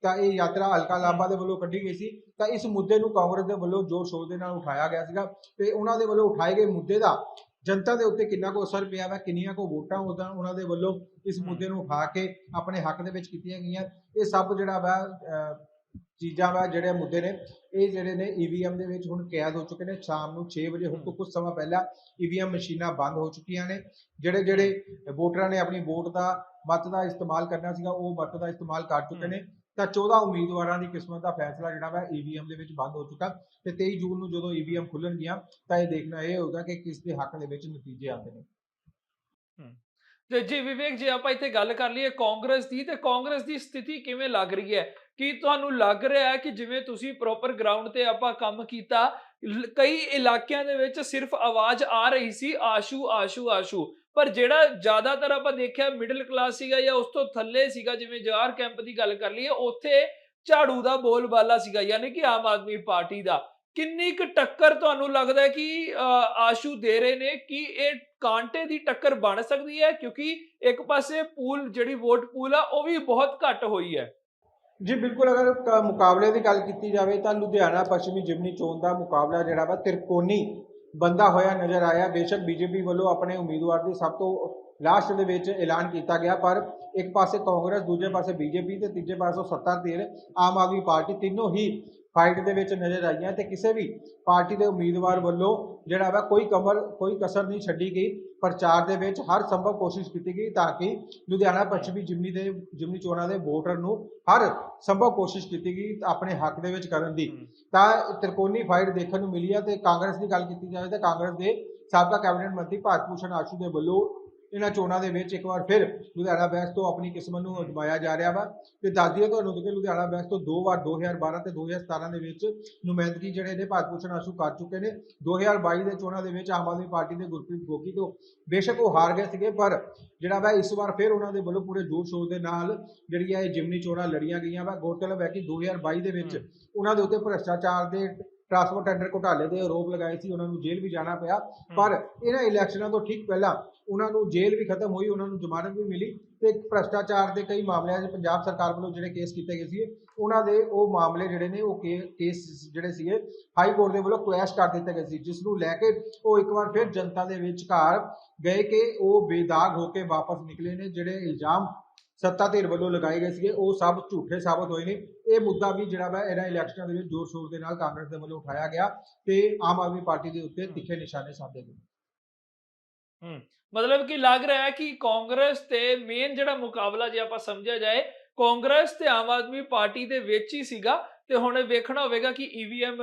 ਤਾਂ ਇਹ ਯਾਤਰਾ ਹਲਕਾ ਲਾਂਬਾ ਦੇ ਵੱਲੋਂ ਕੱਢੀ ਗਈ ਸੀ, ਤਾਂ ਇਸ ਮੁੱਦੇ ਨੂੰ ਕਾਂਗਰਸ ਦੇ ਵੱਲੋਂ ਜ਼ੋਰ ਸ਼ੋਰ ਦੇ ਨਾਲ ਉਠਾਇਆ ਗਿਆ ਸੀਗਾ ਤੇ ਉਹਨਾਂ ਦੇ ਵੱਲੋਂ ਉਠਾਏ ਗਏ ਮੁੱਦੇ ਦਾ ਜਨਤਾ ਦੇ ਉੱਤੇ ਕਿੰਨਾ ਕੁ ਅਸਰ ਪਿਆ ਵਾ ਕਿੰਨੀਆਂ ਕੁ ਵੋਟਾਂ ਉਹਦਾ ਉਹਨਾਂ ਦੇ ਵੱਲੋਂ ਇਸ ਮੁੱਦੇ ਨੂੰ ਉਠਾ ਕੇ ਆਪਣੇ ਹੱਕ ਦੇ ਵਿੱਚ ਕੀਤੀਆਂ ਗਈਆਂ। ਇਹ ਸਭ ਜਿਹੜਾ ਵਾ ਚੀਜ਼ਾਂ ਵਾ ਜਿਹੜੇ ਮੁੱਦੇ ਨੇ ਇਹ ਜਿਹੜੇ ਨੇ ਈਵੀਐਮ ਦੇ ਵਿੱਚ ਹੁਣ ਕੈਦ ਹੋ ਚੁੱਕੇ ਨੇ। ਸ਼ਾਮ ਨੂੰ 6 ਵਜੇ ਹੁਣ ਤੋਂ ਕੁਝ ਸਮਾਂ ਪਹਿਲਾਂ ਈਵੀਐਮ ਮਸ਼ੀਨਾਂ ਬੰਦ ਹੋ ਚੁੱਕੀਆਂ ਨੇ। ਜਿਹੜੇ ਜਿਹੜੇ ਵੋਟਰਾਂ ਨੇ ਆਪਣੀ ਵੋਟ ਦਾ ਮਤ ਦਾ ਇਸਤੇਮਾਲ ਕਰਨਾ ਸੀਗਾ ਉਹ ਮਤ ਦਾ ਇਸਤੇਮਾਲ ਕਰ ਚੁੱਕੇ ਨੇ। ਤਾਂ 14 ਉਮੀਦਵਾਰਾਂ ਦੀ ਕਿਸਮਤ ਦਾ ਫੈਸਲਾ ਜਿਹੜਾ ਵਾ ਈਵੀਐਮ ਦੇ ਵਿੱਚ ਬੰਦ ਹੋ ਚੁੱਕਾ ਤੇ 23 ਜੂਨ ਨੂੰ ਜਦੋਂ ਈਵੀਐਮ ਖੁੱਲਣਗੀਆਂ ਤਾਂ ਇਹ ਦੇਖਣਾ ਇਹ ਹੋਗਾ ਕਿ ਕਿਸ ਦੇ ਹੱਕ ਦੇ ਵਿੱਚ ਨਤੀਜੇ ਆਉਂਦੇ ਨੇ। ਤੇ ਜੀ ਵਿਵੇਕ ਜੀ, ਆਪਾਂ ਇੱਥੇ ਗੱਲ ਕਰ ਲਈਏ ਕਾਂਗਰਸ ਦੀ ਤੇ ਕਾਂਗਰਸ ਦੀ ਸਥਿਤੀ ਕਿਵੇਂ ਲੱਗ ਰਹੀ ਹੈ? ਕੀ ਤੁਹਾਨੂੰ ਲੱਗ ਰਿਹਾ ਹੈ ਕਿ ਜਿਵੇਂ ਤੁਸੀਂ ਪ੍ਰੋਪਰ ਗਰਾਊਂਡ ਤੇ ਆਪਾਂ ਕੰਮ ਕੀਤਾ ਕਈ ਇਲਾਕਿਆਂ ਦੇ ਵਿੱਚ ਸਿਰਫ ਆਵਾਜ਼ ਆ ਰਹੀ ਸੀ, ਆਸ਼ੂ ਆਸ਼ੂ ਆਸ਼ੂ। ਪਰ ਜਿਹੜਾ ਜ਼ਿਆਦਾਤਰ ਆਪਾਂ ਦੇਖਿਆ ਮਿਡਲ ਕਲਾਸ ਸੀਗਾ ਜਾਂ ਉਸ ਤੋਂ ਥੱਲੇ ਸੀਗਾ, ਜਿਵੇਂ ਜਵਾਰ ਕੈਂਪ ਦੀ ਗੱਲ ਕਰ ਲਈਏ, ਉੱਥੇ ਝਾੜੂ ਦਾ ਬੋਲਬਾਲਾ ਸੀਗਾ, ਯਾਨੀ ਕਿ ਆਮ ਆਦਮੀ ਪਾਰਟੀ ਦਾ। ਕਿੰਨੀ ਕੁ ਟੱਕਰ ਤੁਹਾਨੂੰ ਲੱਗਦਾ ਹੈ ਕਿ ਆਸ਼ੂ ਦੇ ਰਹੇ ਨੇ ਕਿ ਇਹ ਕਾਂਟੇ ਦੀ ਟੱਕਰ ਬਣ ਸਕਦੀ ਹੈ? ਕਿਉਂਕਿ ਇੱਕ ਪਾਸੇ ਪੂਲ ਜਿਹੜੀ ਵੋਟ ਪੂਲ ਆ, ਉਹ ਵੀ ਬਹੁਤ ਘੱਟ ਹੋਈ ਹੈ। ਜੀ, ਬਿਲਕੁਲ, ਅਗਰ ਮੁਕਾਬਲੇ ਦੀ ਗੱਲ ਕੀਤੀ ਜਾਵੇ ਤਾਂ ਲੁਧਿਆਣਾ ਪੱਛਮੀ ਜਿਮਨੀ ਚੋਣ ਦਾ ਮੁਕਾਬਲਾ ਜਿਹੜਾ ਵਾ, ਤਿਰਕੋਣੀ ਬੰਦਾ ਹੋਇਆ ਨਜ਼ਰ ਆਇਆ। ਬੇਸ਼ੱਕ ਬੀਜੇਪੀ ਵੱਲੋਂ ਆਪਣੇ ਉਮੀਦਵਾਰ ਦੀ ਸਭ ਤੋਂ ਲਾਸਟ ਦੇ ਵਿੱਚ ਐਲਾਨ ਕੀਤਾ ਗਿਆ, ਪਰ ਇੱਕ ਪਾਸੇ ਕਾਂਗਰਸ, ਦੂਜੇ ਪਾਸੇ ਬੀਜੇਪੀ ਤੇ ਤੀਜੇ ਪਾਸੇ ਸੱਤਾ ਧਿਰ ਆਮ ਆਦਮੀ ਪਾਰਟੀ ਤਿੰਨੋਂ ਹੀ ਫਾਈਟ ਦੇ ਵਿੱਚ ਨਜ਼ਰ ਆਈਆਂ ਤੇ ਕਿਸੇ ਵੀ ਪਾਰਟੀ ਦੇ ਉਮੀਦਵਾਰ ਵੱਲੋਂ ਜਿਹੜਾ ਵਾ ਕੋਈ ਕਮਰ ਕੋਈ ਕਸਰ ਨਹੀਂ ਛੱਡੀ ਗਈ। ਪ੍ਰਚਾਰ ਦੇ ਵਿੱਚ ਹਰ ਸੰਭਵ ਕੋਸ਼ਿਸ਼ ਕੀਤੀ ਗਈ ਤਾਂ ਕਿ ਲੁਧਿਆਣਾ ਪੱਛਮੀ ਜਿਮਨੀ ਦੇ ਜਿਮਨੀ ਚੋਣਾਂ ਦੇ ਵੋਟਰ ਨੂੰ ਹਰ ਸੰਭਵ ਕੋਸ਼ਿਸ਼ ਕੀਤੀ ਗਈ ਆਪਣੇ ਹੱਕ ਦੇ ਵਿੱਚ ਕਰਨ ਦੀ। ਤਾਂ ਤਿਰਕੋਣੀ ਫਾਈਟ ਦੇਖਣ ਨੂੰ ਮਿਲੀ ਹੈ ਤੇ ਕਾਂਗਰਸ ਦੀ ਗੱਲ ਕੀਤੀ ਜਾਵੇ ਤਾਂ ਕਾਂਗਰਸ ਦੇ ਸਾਬਕਾ ਕੈਬਨਿਟ ਮੰਤਰੀ ਭਾਰਤ ਭੂਸ਼ਣ ਆਸ਼ੂ ਦੇ ਵੱਲੋਂ ਇਹਨਾਂ ਚੋਣਾਂ ਦੇ ਵਿੱਚ ਇੱਕ ਵਾਰ ਫਿਰ ਲੁਧਿਆਣਾ ਬੈਂਸ ਤੋਂ ਆਪਣੀ ਕਿਸਮਤ ਨੂੰ ਅਜਮਾਇਆ ਜਾ ਰਿਹਾ ਵਾ। ਤੇ ਦੱਸ ਦਈਏ ਤੁਹਾਨੂੰ ਕਿ ਲੁਧਿਆਣਾ ਬੈਂਸ ਤੋਂ ਦੋ ਵਾਰ 2012 ਤੇ 2017 ਦੇ ਵਿੱਚ ਨੁਮਾਇੰਦਗੀ ਜਿਹੜੇ ਨੇ ਭਾਰਤ ਭੂਸ਼ਣ ਆਸ਼ੂ ਕਰ ਚੁੱਕੇ ਨੇ। 2022 ਦੇ ਚੋਣਾਂ ਦੇ ਵਿੱਚ ਆਮ ਆਦਮੀ ਪਾਰਟੀ ਦੇ ਗੁਰਪ੍ਰੀਤ ਗੋਗੀ ਤੋਂ ਬੇਸ਼ੱਕ ਉਹ ਹਾਰ ਗਏ ਸੀਗੇ, ਪਰ ਜਿਹੜਾ ਵਾ ਇਸ ਵਾਰ ਫਿਰ ਉਹਨਾਂ ਦੇ ਵੱਲੋਂ ਪੂਰੇ ਜੋਰ ਸ਼ੋਰ ਦੇ ਨਾਲ ਜਿਹੜੀ ਹੈ ਇਹ ਜਿਮਨੀ ਚੋਣਾਂ ਲੜੀਆਂ ਗਈਆਂ ਵਾ। ਗੌਰਤਲਬ ਹੈ ਕਿ 2022 ਦੇ ਵਿੱਚ ਉਹਨਾਂ ਦੇ ਉੱਤੇ ਭ੍ਰਿਸ਼ਟਾਚਾਰ ਦੇ ਟਰਾਂਸਪੋਰਟ ਟੈਂਡਰ ਘੁਟਾਲੇ ਦੇ ਆਰੋਪ ਲਗਾਏ ਸੀ ਉਹਨਾਂ ਨੂੰ ਜੇਲ੍ਹ ਵੀ ਜਾਣਾ ਪਿਆ। ਪਰ ਇਹਨਾਂ ਇਲੈਕਸ਼ਨਾਂ ਤੋਂ ਠੀਕ ਪਹਿਲਾਂ ਉਹਨਾਂ ਨੂੰ ਜੇਲ੍ਹ ਵੀ ਖਤਮ ਹੋਈ ਉਹਨਾਂ ਨੂੰ ਜ਼ਮਾਨਤ ਵੀ ਮਿਲੀ ਤੇ ਭ੍ਰਸ਼ਟਾਚਾਰ ਦੇ ਕਈ ਮਾਮਲਿਆਂ 'ਚ ਪੰਜਾਬ ਸਰਕਾਰ ਵੱਲੋਂ ਜਿਹੜੇ ਕੇਸ ਕੀਤੇ ਗਏ ਸੀ ਉਹਨਾਂ ਦੇ ਉਹ ਮਾਮਲੇ ਜਿਹੜੇ ਨੇ ਉਹ ਕੇਸ ਜਿਹੜੇ ਸੀਗੇ ਹਾਈ ਕੋਰਟ ਦੇ ਵੱਲੋਂ ਕੁਐਸ਼ ਕਰ ਦਿੱਤੇ ਗਏ ਸੀ ਜਿਸ ਨੂੰ ਲੈ ਕੇ ਉਹ ਇੱਕ ਵਾਰ ਫਿਰ ਜਨਤਾ ਦੇ ਵਿਚਕਾਰ ਗਏ ਕਿ ਉਹ ਬੇਦਾਗ ਹੋ ਕੇ ਵਾਪਸ ਨਿਕਲੇ ਨੇ ਜਿਹੜੇ ਇਲਜ਼ਾਮ ਸੱਤਾ ਧਿਰ ਵੱਲੋਂ ਲਗਾਏ ਗਏ ਸੀਗੇ, ਉਹ ਸਭ ਝੂਠੇ ਸਾਬਤ ਹੋਏ ਨੇ। ਇਹ ਮੁੱਦਾ ਵੀ ਜਿਹੜਾ ਵਾ ਇਹਨਾਂ ਇਲੈਕਸ਼ਨਾਂ ਦੇ ਵਿੱਚ ਜ਼ੋਰ ਸ਼ੋਰ ਦੇ ਨਾਲ ਕਾਂਗਰਸ ਦੇ ਵੱਲੋਂ ਉਠਾਇਆ ਗਿਆ ਤੇ ਆਮ ਆਦਮੀ ਪਾਰਟੀ ਦੇ ਉੱਤੇ ਤਿੱਖੇ ਨਿਸ਼ਾਨੇ ਸਾਧੇ ਗਏ। ਮਤਲਬ ਕਿ ਲੱਗ ਰਿਹਾ ਹੈ ਕਿ ਕਾਂਗਰਸ ਤੇ ਮੇਨ ਜਿਹੜਾ ਮੁਕਾਬਲਾ ਜੇ ਆਪਾਂ ਸਮਝਿਆ ਜਾਏ, ਕਾਂਗਰਸ ਤੇ ਆਮ ਆਦਮੀ ਪਾਰਟੀ ਦੇ ਵਿੱਚ ਹੀ ਸੀਗਾ ਤੇ ਹੁਣ ਵੇਖਣਾ ਹੋਵੇਗਾ ਕਿ ਈਵੀਐਮ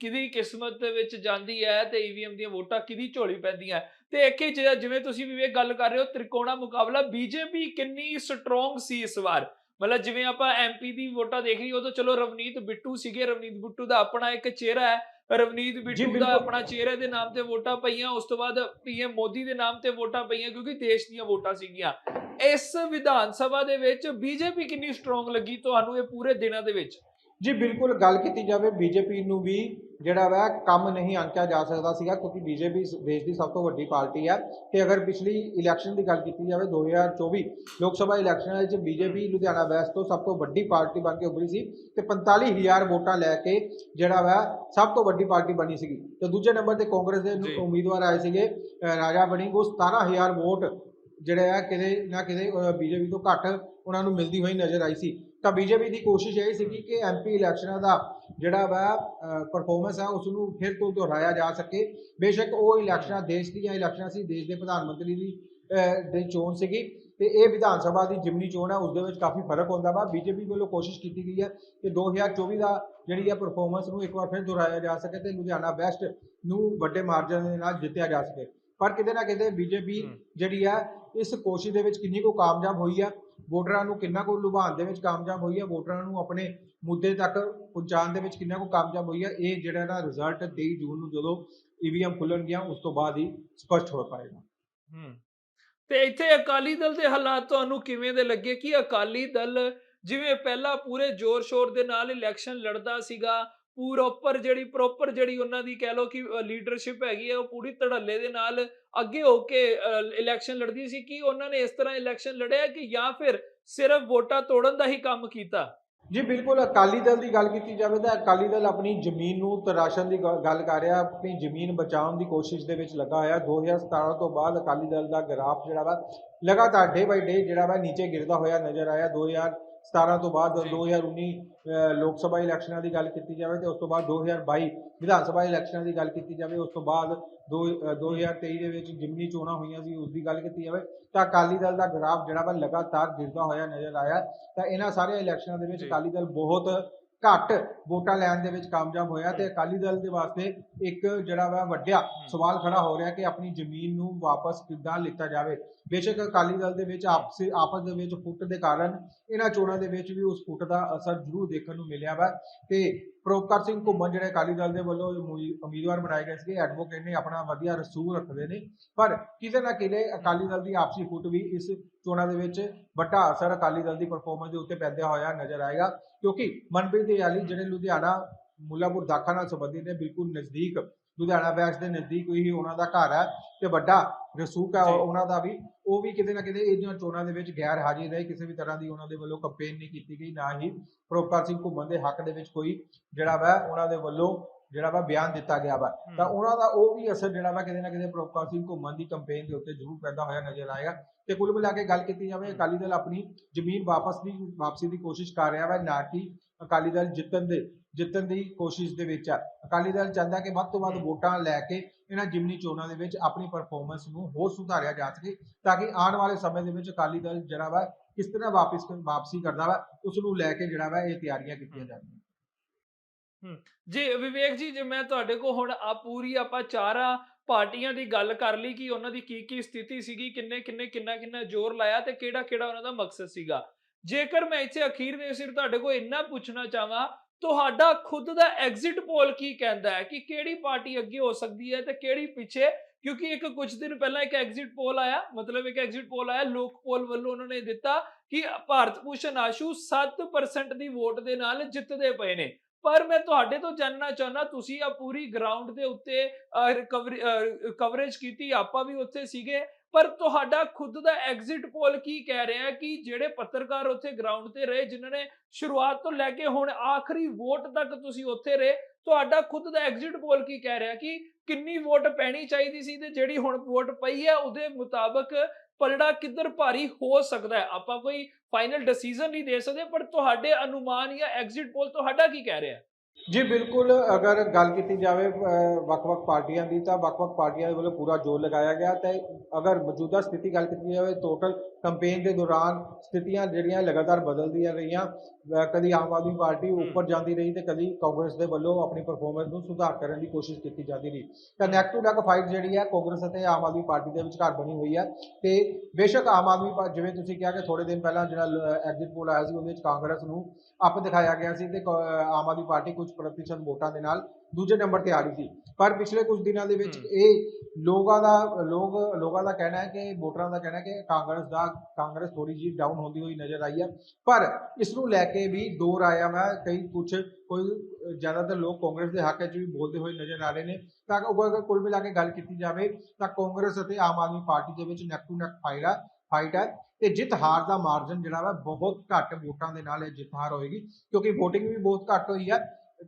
ਕਿਹਦੀ ਕਿਸਮਤ ਦੇ ਵਿੱਚ ਜਾਂਦੀ ਹੈ ਤੇ ਈਵੀਐਮ ਦੀਆਂ ਵੋਟਾਂ ਕਿਹਦੀ ਝੋਲੀ ਪੈਂਦੀਆਂ। ਤੇ ਇੱਕ ਹੀ ਜਿਵੇਂ ਤੁਸੀਂ ਵੀ ਇਹ ਗੱਲ ਕਰ ਰਹੇ ਹੋ ਤ੍ਰਿਕੋਣਾ ਮੁਕਾਬਲਾ ਬੀਜੇਪੀ ਕਿੰਨੀ ਸਟਰੋਂਗ ਸੀ ਇਸ ਵਾਰ? ਮਤਲਬ ਜਿਵੇਂ ਆਪਾਂ ਐਮਪੀ ਦੀ ਵੋਟਾਂ ਦੇਖ ਰਹੀ ਉਹ ਤਾਂ ਚਲੋ ਰਵਨੀਤ ਬਿੱਟੂ ਸੀਗੇ ਰਵਨੀਤ ਬਿੱਟੂ ਦਾ ਆਪਣਾ ਇੱਕ ਚਿਹਰਾ ਹੈ ਰਵਨੀਤ ਬਿੱਟੂ ਦਾ। ਆਪਣਾ ਚਿਹਰੇ ਦੇ ਨਾਮ ਤੇ ਵੋਟਾਂ ਪਈਆਂ ਉਸ ਤੋਂ ਬਾਅਦ ਪੀਐਮ ਮੋਦੀ ਦੇ ਨਾਮ ਤੇ ਵੋਟਾਂ ਪਈਆਂ ਕਿਉਂਕਿ ਦੇਸ਼ ਦੀਆਂ ਵੋਟਾਂ ਸੀਗੀਆਂ। ਇਸ ਵਿਧਾਨ ਸਭਾ ਦੇ ਵਿੱਚ ਬੀਜੇਪੀ ਕਿੰਨੀ ਸਟਰੋਂਗ ਲੱਗੀ ਤੁਹਾਨੂੰ ਇਹ ਪੂਰੇ ਦਿਨਾਂ ਦੇ ਵਿੱਚ? ਜੀ ਬਿਲਕੁਲ ਗੱਲ ਕੀਤੀ ਜਾਵੇ ਬੀਜੇਪੀ ਨੂੰ ਵੀ ਜਿਹੜਾ ਵਾ ਕੰਮ ਨਹੀਂ ਆਂਕਿਆ ਜਾ ਸਕਦਾ ਸੀਗਾ ਕਿਉਂਕਿ ਬੀਜੇਪੀ ਦੇਸ਼ ਦੀ ਸਭ ਤੋਂ ਵੱਡੀ ਪਾਰਟੀ ਹੈ ਤੇ ਅਗਰ ਪਿਛਲੀ ਇਲੈਕਸ਼ਨ ਦੀ ਗੱਲ ਕੀਤੀ ਜਾਵੇ 2024 ਲੋਕ ਸਭਾ ਇਲੈਕਸ਼ਨਾਂ ਵਿੱਚ ਬੀਜੇਪੀ ਲੁਧਿਆਣਾ ਵੈਸਟ ਤੋਂ ਸਭ ਤੋਂ ਵੱਡੀ ਪਾਰਟੀ ਬਣ ਕੇ ਉੱਭਰੀ ਸੀ ਤੇ 45000 ਵੋਟਾਂ ਲੈ ਕੇ ਜਿਹੜਾ ਵਾ ਸਭ ਤੋਂ ਵੱਡੀ ਪਾਰਟੀ ਬਣੀ ਸੀਗੀ। ਤੇ ਦੂਜੇ ਨੰਬਰ ਤੇ ਕਾਂਗਰਸ ਦੇ। ਉਮੀਦਵਾਰ ਆਏ ਸੀਗੇ ਰਾਜਾ ਵੜਿੰਗ ਉਹ 17000 ਵੋਟ ਜਿਹੜੇ ਆ ਕਿਤੇ ਨਾ ਕਿਤੇ ਬੀਜੇਪੀ ਤੋਂ ਘੱਟ ਉਹਨਾਂ ਨੂੰ ਮਿਲਦੀ ਹੋਈ ਨਜ਼ਰ ਆਈ ਸੀ। ਤਾਂ ਬੀਜੇਪੀ ਦੀ ਕੋਸ਼ਿਸ਼ ਇਹ ਸੀਗੀ ਕਿ ਐਮਪੀ ਇਲੈਕਸ਼ਨਾਂ ਦਾ ਜਿਹੜਾ ਵਾ ਪਰਫਾਰਮੈਂਸ ਹੈ ਉਸ ਨੂੰ ਫਿਰ ਤੋਂ ਦੁਹਰਾਇਆ ਜਾ ਸਕੇ। ਬੇਸ਼ੱਕ ਉਹ ਇਲੈਕਸ਼ਨਾਂ ਦੇਸ਼ ਦੀਆਂ ਇਲੈਕਸ਼ਨਾਂ ਸੀ ਦੇਸ਼ ਦੇ ਪ੍ਰਧਾਨ ਮੰਤਰੀ ਦੀ ਦੀ ਚੋਣ ਸੀਗੀ। ਤੇ ਇਹ ਵਿਧਾਨ ਸਭਾ ਦੀ ਜਿਮਨੀ ਚੋਣ ਹੈ ਉਸ ਦੇ ਵਿੱਚ ਕਾਫੀ ਫ਼ਰਕ ਹੁੰਦਾ ਵਾ। ਬੀਜੇਪੀ ਵੱਲੋਂ ਕੋਸ਼ਿਸ਼ ਕੀਤੀ ਗਈ ਹੈ ਕਿ 2024 ਦਾ ਜਿਹੜੀ ਹੈ ਪਰਫਾਰਮੈਂਸ ਨੂੰ ਇੱਕ ਵਾਰ ਫਿਰ ਦੁਹਰਾਇਆ ਜਾ ਸਕੇ ਤੇ ਲੁਧਿਆਣਾ ਵੈਸਟ ਨੂੰ ਵੱਡੇ ਮਾਰਜਨ ਦੇ ਨਾਲ ਜਿੱਤਿਆ ਜਾ ਸਕੇ। ਪਰ ਕਿਤੇ ਨਾ ਕਿਤੇ ਬੀਜੇਪੀ। ਜਿਹੜੀ ਹੈ ਇਸ ਕੋਸ਼ਿਸ਼ ਦੇ ਵਿੱਚ ਕਿੰਨੀ ਕੁ ਕਾਮਯਾਬ ਹੋਈ ਹੈ ਵੋਟਰਾਂ ਨੂੰ ਕਿੰਨਾ ਕੁ ਲੁਭਾਉਣ ਦੇ ਵਿੱਚ ਕਾਮਯਾਬ ਹੋਈ ਹੈ, ਵੋਟਰਾਂ ਨੂੰ ਆਪਣੇ ਮੁੱਦੇ ਤੱਕ ਪਹੁੰਚਾਉਣ ਦੇ ਵਿੱਚ ਕਿੰਨਾ ਕੁ ਕਾਮਯਾਬ ਹੋਈ ਹੈ, ਇਹ ਜਿਹੜਾ ਨਾ ਰਿਜ਼ਲਟ 23 ਜੂਨ ਨੂੰ ਜਦੋਂ ਈਵੀਐਮ ਖੁੱਲਣਗੀਆਂ, ਉਸ ਤੋਂ ਬਾਅਦ ਹੀ ਸਪਸ਼ਟ ਹੋ ਪਾਏਗਾ। ਹੂੰ। ਤੇ ਇੱਥੇ ਅਕਾਲੀ ਦਲ ਦੇ ਹਾਲਾਤ ਤੁਹਾਨੂੰ ਕਿਵੇਂ ਦੇ ਲੱਗੇ? ਕਿ ਅਕਾਲੀ ਦਲ ਜਿਵੇਂ ਪਹਿਲਾਂ ਪੂਰੇ ਜ਼ੋਰ ਸ਼ੋਰ ਦੇ ਨਾਲ ਇਲੈਕਸ਼ਨ ਲੜਦਾ ਸੀਗਾ ਪ੍ਰੋਪਰ ਜਿਹੜੀ ਪ੍ਰੋਪਰ ਜਿਹੜੀ ਉਹਨਾਂ ਦੀ ਕਹਿ ਲਓ ਕਿ ਲੀਡਰਸ਼ਿਪ ਹੈਗੀ ਹੈ, ਉਹ ਪੂਰੀ ਧੜੱਲੇ ਦੇ ਨਾਲ ਅੱਗੇ ਹੋ ਕੇ ਇਲੈਕਸ਼ਨ ਲੜਦੀ ਸੀ। ਕਿ ਉਹਨਾਂ ਨੇ ਇਸ ਤਰ੍ਹਾਂ ਇਲੈਕਸ਼ਨ ਲੜਿਆ ਕਿ ਜਾਂ ਫਿਰ ਸਿਰਫ ਵੋਟਾਂ ਤੋੜਨ ਦਾ ਹੀ ਕੰਮ ਕੀਤਾ? ਜੀ, ਬਿਲਕੁਲ ਅਕਾਲੀ ਦਲ ਦੀ ਗੱਲ ਕੀਤੀ ਜਾਵੇ ਤਾਂ ਅਕਾਲੀ ਦਲ ਆਪਣੀ ਜ਼ਮੀਨ ਨੂੰ ਤਰਾਸ਼ਣ ਦੀ ਗੱਲ ਕਰ ਰਿਹਾ, ਆਪਣੀ ਜ਼ਮੀਨ ਬਚਾਉਣ ਦੀ ਕੋਸ਼ਿਸ਼ ਦੇ ਵਿੱਚ ਲੱਗਾ ਹੋਇਆ। 2017 ਤੋਂ ਬਾਅਦ ਅਕਾਲੀ ਦਲ ਦਾ ਗ੍ਰਾਫ ਜਿਹੜਾ ਵਾ ਲਗਾਤਾਰ ਡੇ ਬਾਈ ਡੇ ਜਿਹੜਾ ਵਾ ਨੀਚੇ ਗਿਰਦਾ ਹੋਇਆ ਨਜ਼ਰ ਆਇਆ। 2017 ਤੋਂ ਬਾਅਦ ਜੀ। 2019 ਅ, ਲੋਕ ਸਭਾ ਇਲੈਕਸ਼ਨਾਂ ਦੀ ਗੱਲ ਕੀਤੀ ਜਾਵੇ ਤੇ ਉਸ ਤੋਂ ਬਾਅਦ 2022 ਵਿਧਾਨ ਸਭਾ ਇਲੈਕਸ਼ਨਾਂ ਦੀ ਗੱਲ ਕੀਤੀ ਜਾਵੇ ਉਸ ਤੋਂ ਬਾਅਦ ਦੋ ਅ, 2023 ਦੇ ਵਿੱਚ ਜਿਮਨੀ ਚੋਣਾਂ ਹੋਈਆਂ ਸੀ ਉਸ ਦੀ ਗੱਲ ਕੀਤੀ ਜਾਵੇ ਤਾਂ ਅਕਾਲੀ ਦਲ ਦਾ ਗ੍ਰਾਫ ਜਿਹੜਾ ਵਾ ਲਗਾਤਾਰ ਗਿਰਦਾ ਹੋਇਆ ਨਜ਼ਰ ਆਇਆ ਤਾਂ ਇਹਨਾਂ ਸਾਰੇ ਇਲੈਕਸ਼ਨਾਂ ਦੇ ਵਿੱਚ। ਅਕਾਲੀ ਦਲ ਬਹੁਤ ਘੱਟ ਵੋਟਾਂ ਲੈਣ ਦੇ ਵਿੱਚ ਕਾਮਯਾਬ ਹੋਇਆ ਤੇ ਅਕਾਲੀ ਦਲ ਦੇ ਵਾਸਤੇ ਇੱਕ ਜਿਹੜਾ ਵਾ ਵੱਡਿਆ ਸਵਾਲ ਖੜਾ ਹੋ ਰਿਹਾ ਕਿ ਆਪਣੀ ਜ਼ਮੀਨ ਨੂੰ ਵਾਪਸ ਕਿੱਦਾਂ ਲਿੱਤਾ ਜਾਵੇ। ਬੇਸ਼ੱਕ ਅਕਾਲੀ ਦਲ ਦੇ ਵਿੱਚ ਆਪਸ ਆਪਸ ਦੇ ਵਿੱਚ ਫੁੱਟ ਦੇ ਕਾਰਨ ਇਹਨਾਂ ਚੋਣਾਂ ਦੇ ਵਿੱਚ ਵੀ ਉਸ ਫੁੱਟ ਦਾ ਅਸਰ ਜ਼ਰੂਰ ਦੇਖਣ ਨੂੰ ਮਿਲਿਆ ਵਾ ਤੇ ਪ੍ਰੋਪਕਾਰ ਸਿੰਘ ਘੁੰਮਣ ਜਿਹੜੇ ਅਕਾਲੀ ਦਲ ਦੇ ਵੱਲੋਂ ਉਮੀ- ਉਮੀਦਵਾਰ ਬਣਾਏ ਗਏ ਸੀਗੇ ਐਡਵੋਕੇਟ ਨੇ ਆਪਣਾ ਵਧੀਆ ਰਸੂਖ ਰੱਖਦੇ ਨੇ। ਪਰ ਕਿਤੇ ਨਾ ਕਿਤੇ ਅਕਾਲੀ ਦਲ ਦੀ ਆਪਸੀ ਫੁੱਟ ਵੀ ਇਸ ਚੋਣਾਂ ਦੇ ਵਿੱਚ ਵੱਡਾ ਅਸਰ ਅਕਾਲੀ ਦਲ ਦੀ ਪਰਫਾਰਮੈਂਸ ਦੇ ਉੱਤੇ ਪੈਂਦਾ ਹੋਇਆ ਨਜ਼ਰ ਆਏਗਾ। ਕਿਉਂਕਿ ਮਨਪ੍ਰੀਤ ਯਾਲੀ ਜਿਹੜੇ ਲੁਧਿਆਣਾ ਮੁੱਲਾਪੁਰ ਦਾਖਾ ਨਾਲ ਸੰਬੰਧਿਤ ਨੇ ਬਿਲਕੁਲ ਨਜ਼ਦੀਕ ਲੁਧਿਆਣਾ ਵੈਸ ਦੇ ਨਜ਼ਦੀਕ ਹੀ ਉਹਨਾਂ ਦਾ ਘਰ ਹੈ ਤੇ ਵੱਡਾ ਰਸੂਖ ਹੈ। ਉਹਨਾਂ ਦਾ ਵੀ। ਉਹ ਵੀ ਕਿਤੇ ਨਾ ਕਿਤੇ ਇਹਨਾਂ ਚੋਣਾਂ ਦੇ ਵਿੱਚ ਗੈਰ ਹਾਜ਼ਰ ਰਹੇ ਕਿਸੇ ਵੀ ਤਰ੍ਹਾਂ ਦੀ ਉਹਨਾਂ ਦੇ ਵੱਲੋਂ ਕੰਪੇਨ ਨਹੀਂ ਕੀਤੀ ਗਈ ਨਾ ਹੀ ਪ੍ਰੋਪਕਾਰ ਸਿੰਘ ਘੁੰਮਣ ਦੇ ਹੱਕ ਦੇ ਵਿੱਚ ਕੋਈ ਜਿਹੜਾ ਵਾ ਉਹਨਾਂ ਦੇ ਵੱਲੋਂ ਜਿਹੜਾ ਵਾ ਬਿਆਨ ਦਿੱਤਾ ਗਿਆ ਵਾ। ਤਾਂ ਉਹਨਾਂ ਦਾ ਉਹ ਵੀ ਅਸਰ ਜਿਹੜਾ ਵਾ ਕਿਤੇ ਨਾ ਕਿਤੇ ਪ੍ਰੋਪਕਾਰ ਸਿੰਘ ਘੁੰਮਣ ਦੀ ਕੰਪੇਨ ਦੇ ਉੱਤੇ ਜ਼ਰੂਰ ਪੈਦਾ ਹੋਇਆ ਨਜ਼ਰ ਆਏਗਾ। ਤੇ ਕੁੱਲ ਮਿਲਾ ਕੇ ਗੱਲ ਕੀਤੀ ਜਾਵੇ ਅਕਾਲੀ ਦਲ ਆਪਣੀ ਜ਼ਮੀਨ ਵਾਪਸ ਦੀ ਵਾਪਸੀ ਦੀ ਕੋਸ਼ਿਸ਼ ਕਰ ਰਿਹਾ ਵਾ ਨਾ ਕਿ ਅਕਾਲੀ ਦਲ ਜਿੱਤਣ ਦੇ ਜਿੱਤਣ ਦੀ ਕੋਸ਼ਿਸ਼ ਦੇ ਵਿੱਚ ਆ। ਅਕਾਲੀ ਦਲ ਚਾਹੁੰਦਾ ਕਿ ਵੱਧ ਤੋਂ ਵੱਧ। ਵੋਟਾਂ ਲੈ ਕੇ ਇਹਨਾਂ ਜਿਮਨੀ ਚੋਣਾਂ ਦੇ ਵਿੱਚ ਆਪਣੀ ਪਰਫਾਰਮੈਂਸ ਨੂੰ ਹੋਰ ਸੁਧਾਰਿਆ ਜਾ ਸਕੇ ਤਾਂ ਕਿ ਆਉਣ ਵਾਲੇ ਸਮੇਂ ਦੇ ਵਿੱਚ ਅਕਾਲੀ ਦਲ ਜਿਹੜਾ ਵਾ ਕਿਸ ਤਰ੍ਹਾਂ ਵਾਪਸ ਵਾਪਸੀ ਕਰਦਾ ਵਾ ਉਸ ਨੂੰ ਲੈ ਕੇ ਜਿਹੜਾ ਵਾ ਇਹ ਤਿਆਰੀਆਂ ਕੀਤੀਆਂ ਜਾਂਦੀਆਂ ਜੀ ਵਿਵੇਕ ਜੀ, ਜੇ ਮੈਂ ਤੁਹਾਡੇ ਕੋਲ ਹੁਣ ਆ ਪੂਰੀ ਆਪਾਂ ਚਾਰਾਂ ਪਾਰਟੀਆਂ ਦੀ ਗੱਲ ਕਰ ਲਈ ਕਿ ਉਹਨਾਂ ਦੀ ਕੀ ਕੀ ਸਥਿਤੀ ਸੀਗੀ, ਕਿੰਨੇ ਕਿੰਨੇ, ਕਿੰਨਾ ਕਿੰਨਾ ਜ਼ੋਰ ਲਾਇਆ ਤੇ ਕਿਹੜਾ ਕਿਹੜਾ ਉਹਨਾਂ ਦਾ ਮਕਸਦ ਸੀਗਾ। ਜੇਕਰ ਮੈਂ ਇੱਥੇ ਅਖੀਰ ਦੇ ਸਿਰ ਤੁਹਾਡੇ ਕੋ ਇੰਨਾ ਪੁੱਛਣਾ ਚਾਹਾਂ, ਤੁਹਾਡਾ ਖੁਦ ਦਾ ਐਗਜ਼ਿਟ ਪੋਲ ਕੀ ਕਹਿੰਦਾ ਹੈ? ਕਿ ਕਿਹੜੀ ਪਾਰਟੀ ਅੱਗੇ ਹੋ ਸਕਦੀ ਹੈ ਤੇ ਕਿਹੜੀ ਪਿੱਛੇ? ਕਿਉਂਕਿ ਇੱਕ ਕੁਝ ਦਿਨ ਪਹਿਲਾਂ ਇੱਕ ਐਗਜ਼ਿਟ ਪੋਲ ਆਇਆ, ਮਤਲਬ ਇੱਕ ਐਗਜ਼ਿਟ ਪੋਲ ਆਇਆ, ਲੋਕ ਪੋਲ ਵੱਲੋਂ ਉਹਨਾਂ ਨੇ ਦਿੱਤਾ ਕਿ ਭਾਰਤ ਭੂਸ਼ਣ ਆਸ਼ੂ 7% ਦੀ ਵੋਟ ਦੇ ਨਾਲ ਜਿੱਤਦੇ ਪਏ ਨੇ। ਪਰ ਮੈਂ ਤੁਹਾਡੇ ਤੋਂ ਜਾਨਣਾ ਚਾਹੁੰਦਾ, ਤੁਸੀਂ ਆ ਪੂਰੀ ਗਰਾਊਂਡ ਦੇ ਉੱਤੇ ਕਵਰੇਜ ਕੀਤੀ, ਆਪਾਂ ਵੀ ਉੱਥੇ ਸੀਗੇ। ਪਰ ਤੁਹਾਡਾ ਖੁਦ ਦਾ ਐਗਜ਼ਿਟ ਪੋਲ ਕੀ ਕਹਿ ਰਿਹਾ ਕਿ ਜਿਹੜੇ ਪੱਤਰਕਾਰ ਉੱਥੇ ਗਰਾਊਂਡ ਤੇ ਰਹੇ, ਜਿਨ੍ਹਾਂ ਨੇ ਸ਼ੁਰੂਆਤ ਤੋਂ ਲੈ ਕੇ ਹੁਣ ਆਖਰੀ ਵੋਟ ਤੱਕ ਤੁਸੀਂ ਉੱਥੇ ਰਹੇ, ਤੁਹਾਡਾ ਖੁਦ ਦਾ ਐਗਜ਼ਿਟ ਪੋਲ ਕੀ ਕਹਿ ਰਿਹਾ ਕਿ ਕਿੰਨੀ ਵੋਟ ਪੈਣੀ ਚਾਹੀਦੀ ਸੀ ਤੇ ਜਿਹੜੀ ਹੁਣ ਵੋਟ ਪਈ ਹੈ, ਉਹਦੇ ਮੁਤਾਬਕ ਪਲੜਾ ਕਿੱਧਰ ਭਾਰੀ ਹੋ ਸਕਦਾ ਹੈ, ਆਪਾਂ ਕੋਈ ਫਾਈਨਲ ਡਿਸੀਜਨ ਨਹੀਂ ਦੇ ਸਕਦੇ, ਪਰ ਤੁਹਾਡੇ ਅਨੁਮਾਨ ਜਾਂ ਐਗਜ਼ਿਟ ਪੋਲ ਤੁਹਾਡਾ ਕੀ ਕਹਿ ਰਿਹਾ ਹੈ? ਜੀ ਬਿਲਕੁਲ ਅਗਰ ਗੱਲ ਕੀਤੀ ਜਾਵੇ ਵੱਖ-ਵੱਖ ਪਾਰਟੀਆਂ ਦੀ ਤਾਂ ਵੱਖ-ਵੱਖ ਪਾਰਟੀਆਂ ਦੇ ਵੱਲੋਂ ਪੂਰਾ ਜ਼ੋਰ ਲਗਾਇਆ ਗਿਆ ਤੇ ਅਗਰ ਮੌਜੂਦਾ ਸਥਿਤੀ ਗੱਲ ਕੀਤੀ ਜਾਵੇ ਟੋਟਲ ਕੰਪੇਨ ਦੇ ਦੌਰਾਨ ਸਥਿਤੀਆਂ ਜਿਹੜੀਆਂ ਲਗਾਤਾਰ ਬਦਲਦੀਆਂ ਰਹੀਆਂ ਕਦੀ ਆਮ ਆਦਮੀ ਪਾਰਟੀ ਉੱਪਰ ਜਾਂਦੀ ਰਹੀ ਤੇ ਕਦੀ ਕਾਂਗਰਸ ਦੇ ਵੱਲੋਂ ਆਪਣੀ ਪਰਫਾਰਮੈਂਸ ਨੂੰ ਸੁਧਾਰ ਕਰਨ ਦੀ ਕੋਸ਼ਿਸ਼ ਕੀਤੀ ਜਾਂਦੀ ਰਹੀ। ਤਾਂ ਨੈਕ ਟੂ ਨੈਕ ਫਾਈਟ ਜਿਹੜੀ ਹੈ ਕਾਂਗਰਸ ਅਤੇ ਆਮ ਆਦਮੀ ਪਾਰਟੀ ਦੇ ਵਿਚਕਾਰ ਬਣੀ ਹੋਈ ਹੈ ਤੇ ਬੇਸ਼ੱਕ ਆਮ ਆਦਮੀ ਪਾ- ਜਿਵੇਂ ਤੁਸੀਂ ਕਿਹਾ ਕਿ ਥੋੜੇ ਦਿਨ ਪਹਿਲਾਂ ਜਿਹੜਾ ਐਗਜ਼ਿਟ ਪੋਲ ਆਇਆ ਸੀ ਉਹਦੇ ਵਿੱਚ ਕਾਂਗਰਸ ਨੂੰ ਅਪ ਦਿਖਾਇਆ ਗਿਆ ਸੀ ਤੇ ਆਮ ਆਦਮੀ ਪਾਰਟੀ ਕੁਝ ਪ੍ਰਤੀਸ਼ਤ ਵੋਟਾਂ ਦੇ ਨਾਲ ਦੂਜੇ ਨੰਬਰ ਤੇ ਆ ਰਹੀ ਸੀ। ਪਰ ਪਿਛਲੇ ਕੁਝ ਦਿਨਾਂ ਦੇ ਵਿੱਚ। ਇਹ ਲੋਕਾਂ ਦਾ ਲੋਕ ਲੋਕਾਂ ਦਾ ਕਹਿਣਾ ਹੈ ਕਿ ਵੋਟਰਾਂ ਦਾ ਕਹਿਣਾ ਹੈ ਕਿ ਕਾਂਗਰਸ ਦਾ ਕਾਂਗਰਸ ਥੋੜੀ ਜਿਹੀ ਡਾਊਨ ਹੁੰਦੀ ਹੋਈ ਨਜ਼ਰ ਆਈ ਹੈ। ਪਰ ਇਸ ਨੂੰ ਲੈ ਕੇ ਵੀ ਦੋ ਰਾਇਆਂ ਮੈਂ ਕਈ ਕੁਝ ਕੋਈ ਜ਼ਿਆਦਾਤਰ ਲੋਕ ਕਾਂਗਰਸ ਦੇ ਹੱਕ ਵਿੱਚ ਵੀ ਬੋਲਦੇ ਹੋਏ ਨਜ਼ਰ ਆ ਰਹੇ ਨੇ। ਤਾਂ ਉਹ ਅਗਰ ਕੁੱਲ ਮਿਲਾ ਕੇ ਗੱਲ ਕੀਤੀ ਜਾਵੇ ਤਾਂ ਕਾਂਗਰਸ ਅਤੇ ਆਮ ਆਦਮੀ ਪਾਰਟੀ ਦੇ ਵਿੱਚ ਨੈਕ ਟੂ ਨੈਕ ਫਾਈਟ ਹੈ ਫਾਈਟ ਹੈ ਤੇ ਜਿੱਤ ਹਾਰ ਦਾ ਮਾਰਜਨ ਜਿਹੜਾ ਵਾ ਬਹੁਤ ਘੱਟ ਵੋਟਾਂ ਦੇ ਨਾਲ ਇਹ ਜਿੱਤ ਹਾਰ ਹੋਏਗੀ ਕਿਉਂਕਿ VOTING ਵੀ ਬਹੁਤ ਘੱਟ ਹੋਈ ਹੈ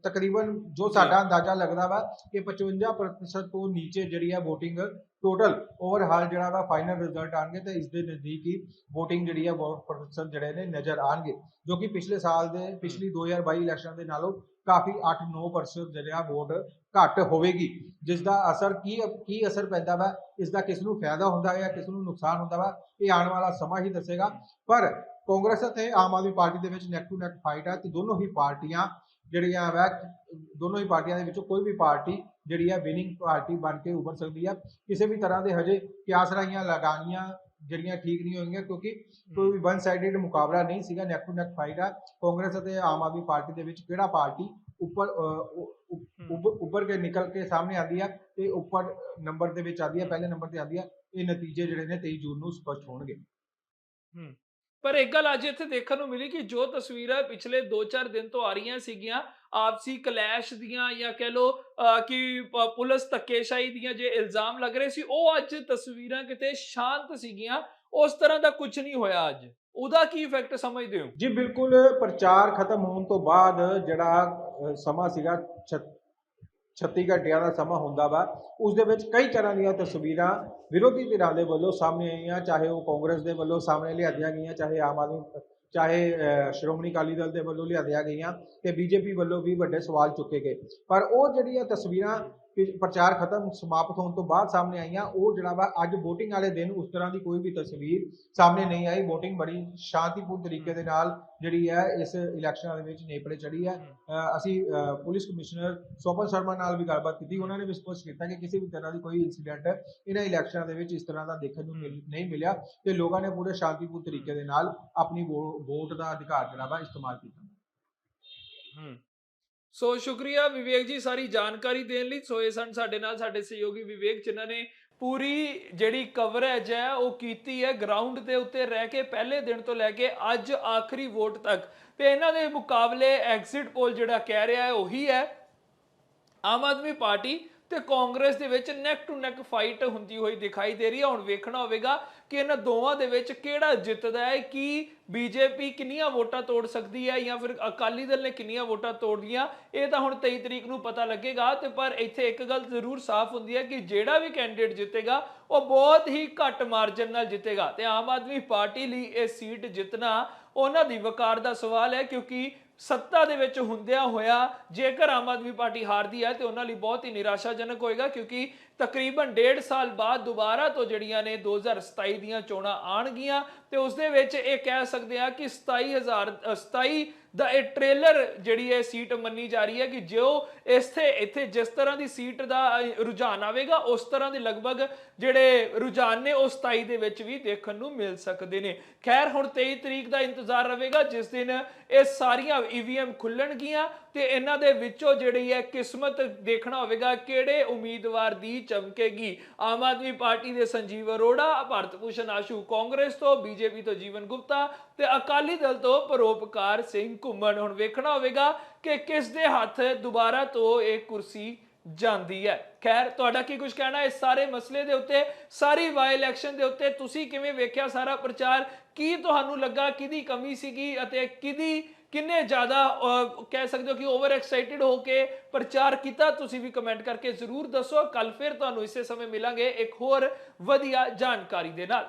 ਤਕਰੀਬਨ ਜੋ ਸਾਡਾ ਅੰਦਾਜ਼ਾ ਲੱਗਦਾ ਵਾ ਕਿ 55% ਤੋਂ ਨੀਚੇ ਜਿਹੜੀ ਹੈ VOTING ਟੋਟਲ ਓਵਰਹਾਲ ਜਿਹੜਾ ਵਾ ਫਾਈਨਲ ਰਿਜ਼ਲਟ ਆਣਗੇ ਤੇ ਇਸ ਦੇ ਨਜ਼ਦੀਕ ਹੀ VOTING ਜਿਹੜੀ ਹੈ ਵੋਟ ਪ੍ਰਤੀਸ਼ਤ ਜਿਹੜੇ ਨੇ ਨਜ਼ਰ ਆਣਗੇ ਜੋ ਕਿ ਪਿਛਲੇ ਸਾਲ ਦੇ ਪਿਛਲੀ 2022 ਇਲੈਕਸ਼ਨ ਦੇ ਨਾਲੋਂ ਕਾਫੀ 8-9% ਜਿਹੜਾ ਵੋਟ ਘੱਟ ਹੋਵੇਗੀ ਜਿਸ ਦਾ ਅਸਰ ਕੀ ਕੀ ਅਸਰ ਪੈਂਦਾ ਵਾ ਇਸ ਦਾ ਕਿਸ ਨੂੰ ਫਾਇਦਾ ਹੁੰਦਾ ਹੈ ਜਾਂ ਕਿਸ ਨੂੰ ਨੁਕਸਾਨ ਹੁੰਦਾ ਵਾ ਇਹ ਆਉਣ ਵਾਲਾ ਸਮਾਂ ਹੀ ਦੱਸੇਗਾ। ਪਰ ਕਾਂਗਰਸ ਅਤੇ ਆਮ ਆਦਮੀ ਪਾਰਟੀ ਦੇ ਵਿੱਚ ਨੈਕ ਟੂ ਨੈਕ ਫਾਈਟ ਹੈ ਤੇ ਦੋਨੋਂ ਹੀ ਪਾਰਟੀਆਂ ਜਿਹੜੀਆਂ ਵਾ ਦੋਨੋਂ ਹੀ ਪਾਰਟੀਆਂ ਦੇ ਵਿੱਚੋਂ ਕੋਈ ਵੀ ਪਾਰਟੀ ਜਿਹੜੀ ਹੈ ਵਿਨਿੰਗ ਪਾਰਟੀ ਬਣ ਕੇ ਉੱਭਰ ਸਕਦੀ ਹੈ ਕਿਸੇ ਵੀ ਤਰ੍ਹਾਂ ਦੇ ਹਜੇ ਕਿਆਸ ਰਾਈਆਂ ਲਗਾਉਣੀਆਂ ਜਿਹੜੀਆਂ ਠੀਕ ਨਹੀਂ ਹੋਣਗੀਆਂ ਕਿਉਂਕਿ ਕੋਈ ਵੀ ਵਨ ਸਾਈਡਡ ਮੁਕਾਬਲਾ ਨਹੀਂ ਸੀਗਾ ਨੈਕ ਟੂ ਨੈਕ ਫਾਈਟ ਆ। ਕਾਂਗਰਸ ਅਤੇ ਆਮ ਆਦਮੀ ਪਾਰਟੀ ਦੇ ਵਿੱਚ ਕਿਹੜਾ ਪਾਰਟੀ ਉੱਪਰ ਅ, ਉ- ਉ- ਉੱਭਰ ਉੱਭਰ ਕੇ ਨਿਕਲ ਕੇ ਸਾਹਮਣੇ ਆਉਂਦੀ ਆ ਤੇ ਉੱਪਰ ਨੰਬਰ ਦੇ ਵਿੱਚ ਆਉਂਦੀ ਆ ਪਹਿਲੇ ਨੰਬਰ ਤੇ ਆਉਂਦੀ ਆ ਇਹ ਨਤੀਜੇ ਜਿਹੜੇ ਨੇ 23 ਜੂਨ ਨੂੰ ਸਪਸ਼ਟ ਹੋਣਗੇ। ਪਰ ਇੱਕ ਗੱਲ ਅੱਜ ਇੱਥੇ ਦੇਖਣ ਨੂੰ ਮਿਲੀ ਕਿ ਜੋ ਤਸਵੀਰਾਂ ਪਿਛਲੇ 2-4 ਦਿਨ ਤੋਂ ਆ ਰਹੀਆਂ ਸੀਗੀਆਂ, ਆਪਸੀ ਕਲੈਸ਼ ਦੀਆਂ ਜਾਂ ਕਹਿ ਲੋ ਕਿ ਪੁਲਿਸ ਧੱਕੇਸ਼ਾਹੀ ਦੀਆਂ ਜੇ ਇਲਜ਼ਾਮ ਲੱਗ ਰਹੇ ਸੀ, ਉਹ ਅੱਜ ਤਸਵੀਰਾਂ ਕਿਤੇ ਸ਼ਾਂਤ ਸੀਗੀਆਂ, ਉਸ ਤਰ੍ਹਾਂ ਦਾ ਕੁਝ ਨਹੀਂ ਹੋਇਆ ਅੱਜ। ਉਹਦਾ ਕੀ ਇਫੈਕਟ ਸਮਝਦੇ ਹੋ? ਜੀ, ਬਿਲਕੁਲ ਪ੍ਰਚਾਰ ਖਤਮ ਹੋਣ ਤੋਂ ਬਾਅਦ ਜਿਹੜਾ ਸਮਾਂ ਸੀਗਾ 36 ਘੰਟਿਆਂ ਦਾ ਸਮਾਂ ਹੁੰਦਾ ਵਾ, ਉਸ ਦੇ ਵਿੱਚ ਕਈ ਤਰ੍ਹਾਂ ਦੀਆਂ ਤਸਵੀਰਾਂ ਵਿਰੋਧੀ ਧਿਰਾਂ ਦੇ ਵੱਲੋਂ ਸਾਹਮਣੇ ਆਈਆਂ, ਚਾਹੇ ਉਹ ਕਾਂਗਰਸ ਦੇ ਵੱਲੋਂ ਸਾਹਮਣੇ ਲਿਆਂਦੀਆਂ ਗਈਆਂ, ਚਾਹੇ ਆਮ ਆਦਮੀ ਚਾਹੇ ਸ਼੍ਰੋਮਣੀ ਅਕਾਲੀ ਦਲ ਦੇ ਵੱਲੋਂ ਲਿਆਂਦੀਆਂ ਗਈਆਂ ਤੇ ਬੀਜੇਪੀ ਵੱਲੋਂ ਵੀ ਵੱਡੇ ਸਵਾਲ ਚੁੱਕੇ ਗਏ। ਪਰ ਉਹ ਜਿਹੜੀਆਂ ਤਸਵੀਰਾਂ ਪ੍ਰਚਾਰ ਖਤਮ ਸਮਾਪਤ ਹੋਣ ਤੋਂ ਬਾਅਦ ਸਾਹਮਣੇ ਆਈਆਂ ਉਹ ਜਿਹੜਾ ਵਾ ਅੱਜ VOTING ਵਾਲੇ ਦਿਨ ਉਸ ਤਰ੍ਹਾਂ ਦੀ ਕੋਈ ਵੀ ਤਸਵੀਰ ਸਾਹਮਣੇ ਨਹੀਂ ਆਈ। VOTING ਬੜੀ ਸ਼ਾਂਤੀਪੂਰਨ ਤਰੀਕੇ ਦੇ ਨਾਲ ਜਿਹੜੀ ਹੈ ਇਸ ਇਲੈਕਸ਼ਨਾਂ ਦੇ ਵਿੱਚ ਨੇਪਰੇ ਚੜੀ ਹੈ। ਅਸੀਂ ਪੁਲਿਸ ਕਮਿਸ਼ਨਰ ਸੋਪਨ ਸ਼ਰਮਾ ਨਾਲ ਵੀ ਗੱਲਬਾਤ ਕੀਤੀ। ਉਹਨਾਂ ਨੇ ਵੀ ਸਪਸ਼ਟ ਕੀਤਾ ਕਿ ਕਿਸੇ ਵੀ ਤਰ੍ਹਾਂ ਦੀ ਕੋਈ ਇਨਸੀਡੈਂਟ ਇਹਨਾਂ ਇਲੈਕਸ਼ਨਾਂ ਦੇ ਵਿੱਚ ਇਸ ਤਰ੍ਹਾਂ ਦਾ ਦੇਖਣ ਨੂੰ ਨਹੀਂ ਮਿਲਿਆ ਤੇ ਲੋਕਾਂ ਨੇ ਪੂਰੇ ਸ਼ਾਂਤੀਪੂਰਨ ਤਰੀਕੇ ਦੇ ਨਾਲ ਆਪਣੀ ਵੋਟ ਦਾ ਅਧਿਕਾਰ ਜਿਹੜਾ ਵਾ ਇਸਤੇਮਾਲ ਕੀਤਾ। ਹੂੰ। ਸੋ ਸ਼ੁਕਰੀਆ ਵਿਵੇਕ ਜੀ ਸਾਰੀ ਜਾਣਕਾਰੀ ਦੇਣ ਲਈ। ਸੋ ਇਹ ਸਨ ਸਾਡੇ ਨਾਲ ਸਾਡੇ ਸਹਿਯੋਗੀ ਵਿਵੇਕ, ਜਿਨ੍ਹਾਂ ਨੇ ਪੂਰੀ ਜਿਹੜੀ ਕਵਰੇਜ ਹੈ ਉਹ ਕੀਤੀ ਹੈ। ਗਰਾਊਂਡ ਦੇ ਉੱਤੇ ਰਹਿ ਕੇ ਪਹਿਲੇ ਦਿਨ ਤੋਂ ਲੈ ਕੇ ਅੱਜ ਆਖਰੀ ਵੋਟ ਤੱਕ। ਤੇ ਇਹਨਾਂ ਦੇ ਮੁਕਾਬਲੇ ਐਗਜ਼ਿਟ ਪੋਲ ਜਿਹੜਾ ਕਹਿ ਰਿਹਾ ਹੈ, ਉਹੀ ਹੈ। ਆਮ ਆਦਮੀ ਪਾਰਟੀ ਤੇ ਕਾਂਗਰਸ ਦੇ ਵਿੱਚ ਨੈਕ ਟੂ ਨੈਕ ਫਾਈਟ ਹੁੰਦੀ ਹੋਈ ਦਿਖਾਈ ਦੇ ਰਹੀ ਹੈ। ਹੁਣ ਵੇਖਣਾ ਹੋਵੇਗਾ ਕਿ ਇਹਨਾਂ ਦੋਵਾਂ ਦੇ ਵਿੱਚ ਕਿਹੜਾ ਜਿੱਤਦਾ ਹੈ, ਕੀ ਬੀਜੇਪੀ ਕਿੰਨੀਆਂ ਵੋਟਾਂ ਤੋੜ ਸਕਦੀ ਹੈ ਜਾਂ ਫਿਰ ਅਕਾਲੀ ਦਲ ਨੇ ਕਿੰਨੀਆਂ ਵੋਟਾਂ ਤੋੜਦੀਆਂ ਇਹ ਤਾਂ ਹੁਣ 23 ਤਰੀਕ ਨੂੰ ਪਤਾ ਲੱਗੇਗਾ। ਤੇ ਪਰ ਇੱਥੇ ਇੱਕ ਗੱਲ ਜ਼ਰੂਰ ਸਾਫ਼ ਹੁੰਦੀ ਹੈ ਕਿ ਜਿਹੜਾ ਵੀ ਕੈਂਡੀਡੇਟ ਜਿੱਤੇਗਾ, ਉਹ ਬਹੁਤ ਹੀ ਘੱਟ ਮਾਰਜਨ ਨਾਲ ਜਿੱਤੇਗਾ। ਤੇ ਆਮ ਆਦਮੀ ਪਾਰਟੀ ਲਈ ਇਹ ਸੀਟ ਜਿੱਤਣਾ ਉਹਨਾਂ ਦੀ ਵਕਾਰ ਦਾ ਸਵਾਲ ਹੈ, ਕਿਉਂਕਿ ਸੱਤਾ ਦੇ ਵਿੱਚ ਹੁੰਦਿਆਂ ਹੋਇਆ ਜੇਕਰ ਆਮ ਆਦਮੀ ਪਾਰਟੀ ਹਾਰਦੀ ਹੈ ਤੇ ਉਹਨਾਂ ਲਈ ਬਹੁਤ ਹੀ ਨਿਰਾਸ਼ਾਜਨਕ ਹੋਏਗਾ ਕਿਉਂਕਿ ਤਕਰੀਬਨ ਡੇਢ ਸਾਲ ਬਾਅਦ ਦੁਬਾਰਾ ਤੋਂ ਜਿਹੜੀਆਂ ਨੇ 2027 ਦੀਆਂ ਚੋਣਾਂ ਆਣਗੀਆਂ ਤੇ ਉਸ ਦੇ ਵਿੱਚ ਇਹ ਕਹਿ ਸਕਦੇ ਆ ਕਿ 27000 ਅ, 27 ਦਾ ਇਹ ਟ੍ਰੇਲਰ ਜਿਹੜੀ ਹੈ ਸੀਟ ਮੰਨੀ ਜਾ ਰਹੀ ਹੈ ਕਿ ਜੋ ਇੱਥੇ ਇੱਥੇ ਜਿਸ ਤਰ੍ਹਾਂ ਦੀ ਸੀਟ ਦਾ ਰੁਝਾਨ ਆਵੇਗਾ ਉਸ ਤਰ੍ਹਾਂ ਦੇ ਲਗਭਗ ਜਿਹੜੇ ਰੁਝਾਨ ਨੇ ਉਹ 27 ਦੇ ਵਿੱਚ ਵੀ ਦੇਖਣ ਨੂੰ ਮਿਲ ਸਕਦੇ ਨੇ। ਖੈਰ ਹੁਣ 23 ਤਰੀਕ ਦਾ ਇੰਤਜ਼ਾਰ ਰਹੇਗਾ ਜਿਸ ਦਿਨ ਇਹ ਸਾਰੀਆਂ ਈਵੀਐਮ ਖੁੱਲਣਗੀਆਂ ਤੇ ਇਹਨਾਂ ਦੇ ਵਿੱਚੋਂ ਜਿਹੜੀ ਹੈ ਕਿਸਮਤ ਦੇਖਣਾ ਹੋਵੇਗਾ ਕਿਹੜੇ ਉਮੀਦਵਾਰ ਦੀ ਚਮਕੇਗੀ। ਆਮ ਆਦਮੀ ਪਾਰਟੀ ਦੇ ਸੰਜੀਵ ਅਰੋੜਾ, ਭਾਰਤ ਭੂਸ਼ਣ ਆਸ਼ੂ ਕਾਂਗਰਸ ਤੋਂ, ਬੀਜੇਪੀ ਤੋਂ ਜੀਵਨ ਗੁਪਤਾ ਤੇ ਅਕਾਲੀ ਦਲ ਤੋਂ ਪਰੋਪਕਾਰ ਸਿੰਘ ਘੁੰਮਣ। ਹੁਣ ਵੇਖਣਾ ਹੋਵੇਗਾ ਕਿ ਕਿਸ ਦੇ ਹੱਥ ਦੁਬਾਰਾ ਤੋਂ ਇਹ ਕੁਰਸੀ ਜਾਂਦੀ ਹੈ। ਖੈਰ, ਤੁਹਾਡਾ ਕੀ ਕੁਝ ਕਹਿਣਾ? ਇਸ ਸਾਰੇ ਮਸਲੇ ਦੇ ਉੱਤੇ, ਸਾਰੀ ਵਾਈ ਇਲੈਕਸ਼ਨ ਦੇ ਉੱਤੇ ਤੁਸੀਂ ਕਿਵੇਂ ਵੇਖਿਆ ਸਾਰਾ ਪ੍ਰਚਾਰ? ਕੀ ਤੁਹਾਨੂੰ ਲੱਗਾ? ਕਿਹਦੀ ਕਮੀ ਸੀਗੀ ਅਤੇ ਕਿਹਦੀ ਕਿੰਨੇ ਜ਼ਿਆਦਾ ਕਹਿ ਸਕਦੇ ਹੋ ਕਿ ਓਵਰ ਐਕਸਾਈਟਿਡ ਹੋ ਕੇ ਪ੍ਰਚਾਰ ਕੀਤਾ ਤੁਸੀਂ ਵੀ ਕਮੈਂਟ ਕਰਕੇ ਜ਼ਰੂਰ ਦੱਸੋ। ਕੱਲ ਫਿਰ ਤੁਹਾਨੂੰ ਇਸੇ ਸਮੇਂ ਮਿਲਾਂਗੇ ਇੱਕ ਹੋਰ ਵਧੀਆ ਜਾਣਕਾਰੀ ਦੇ ਨਾਲ।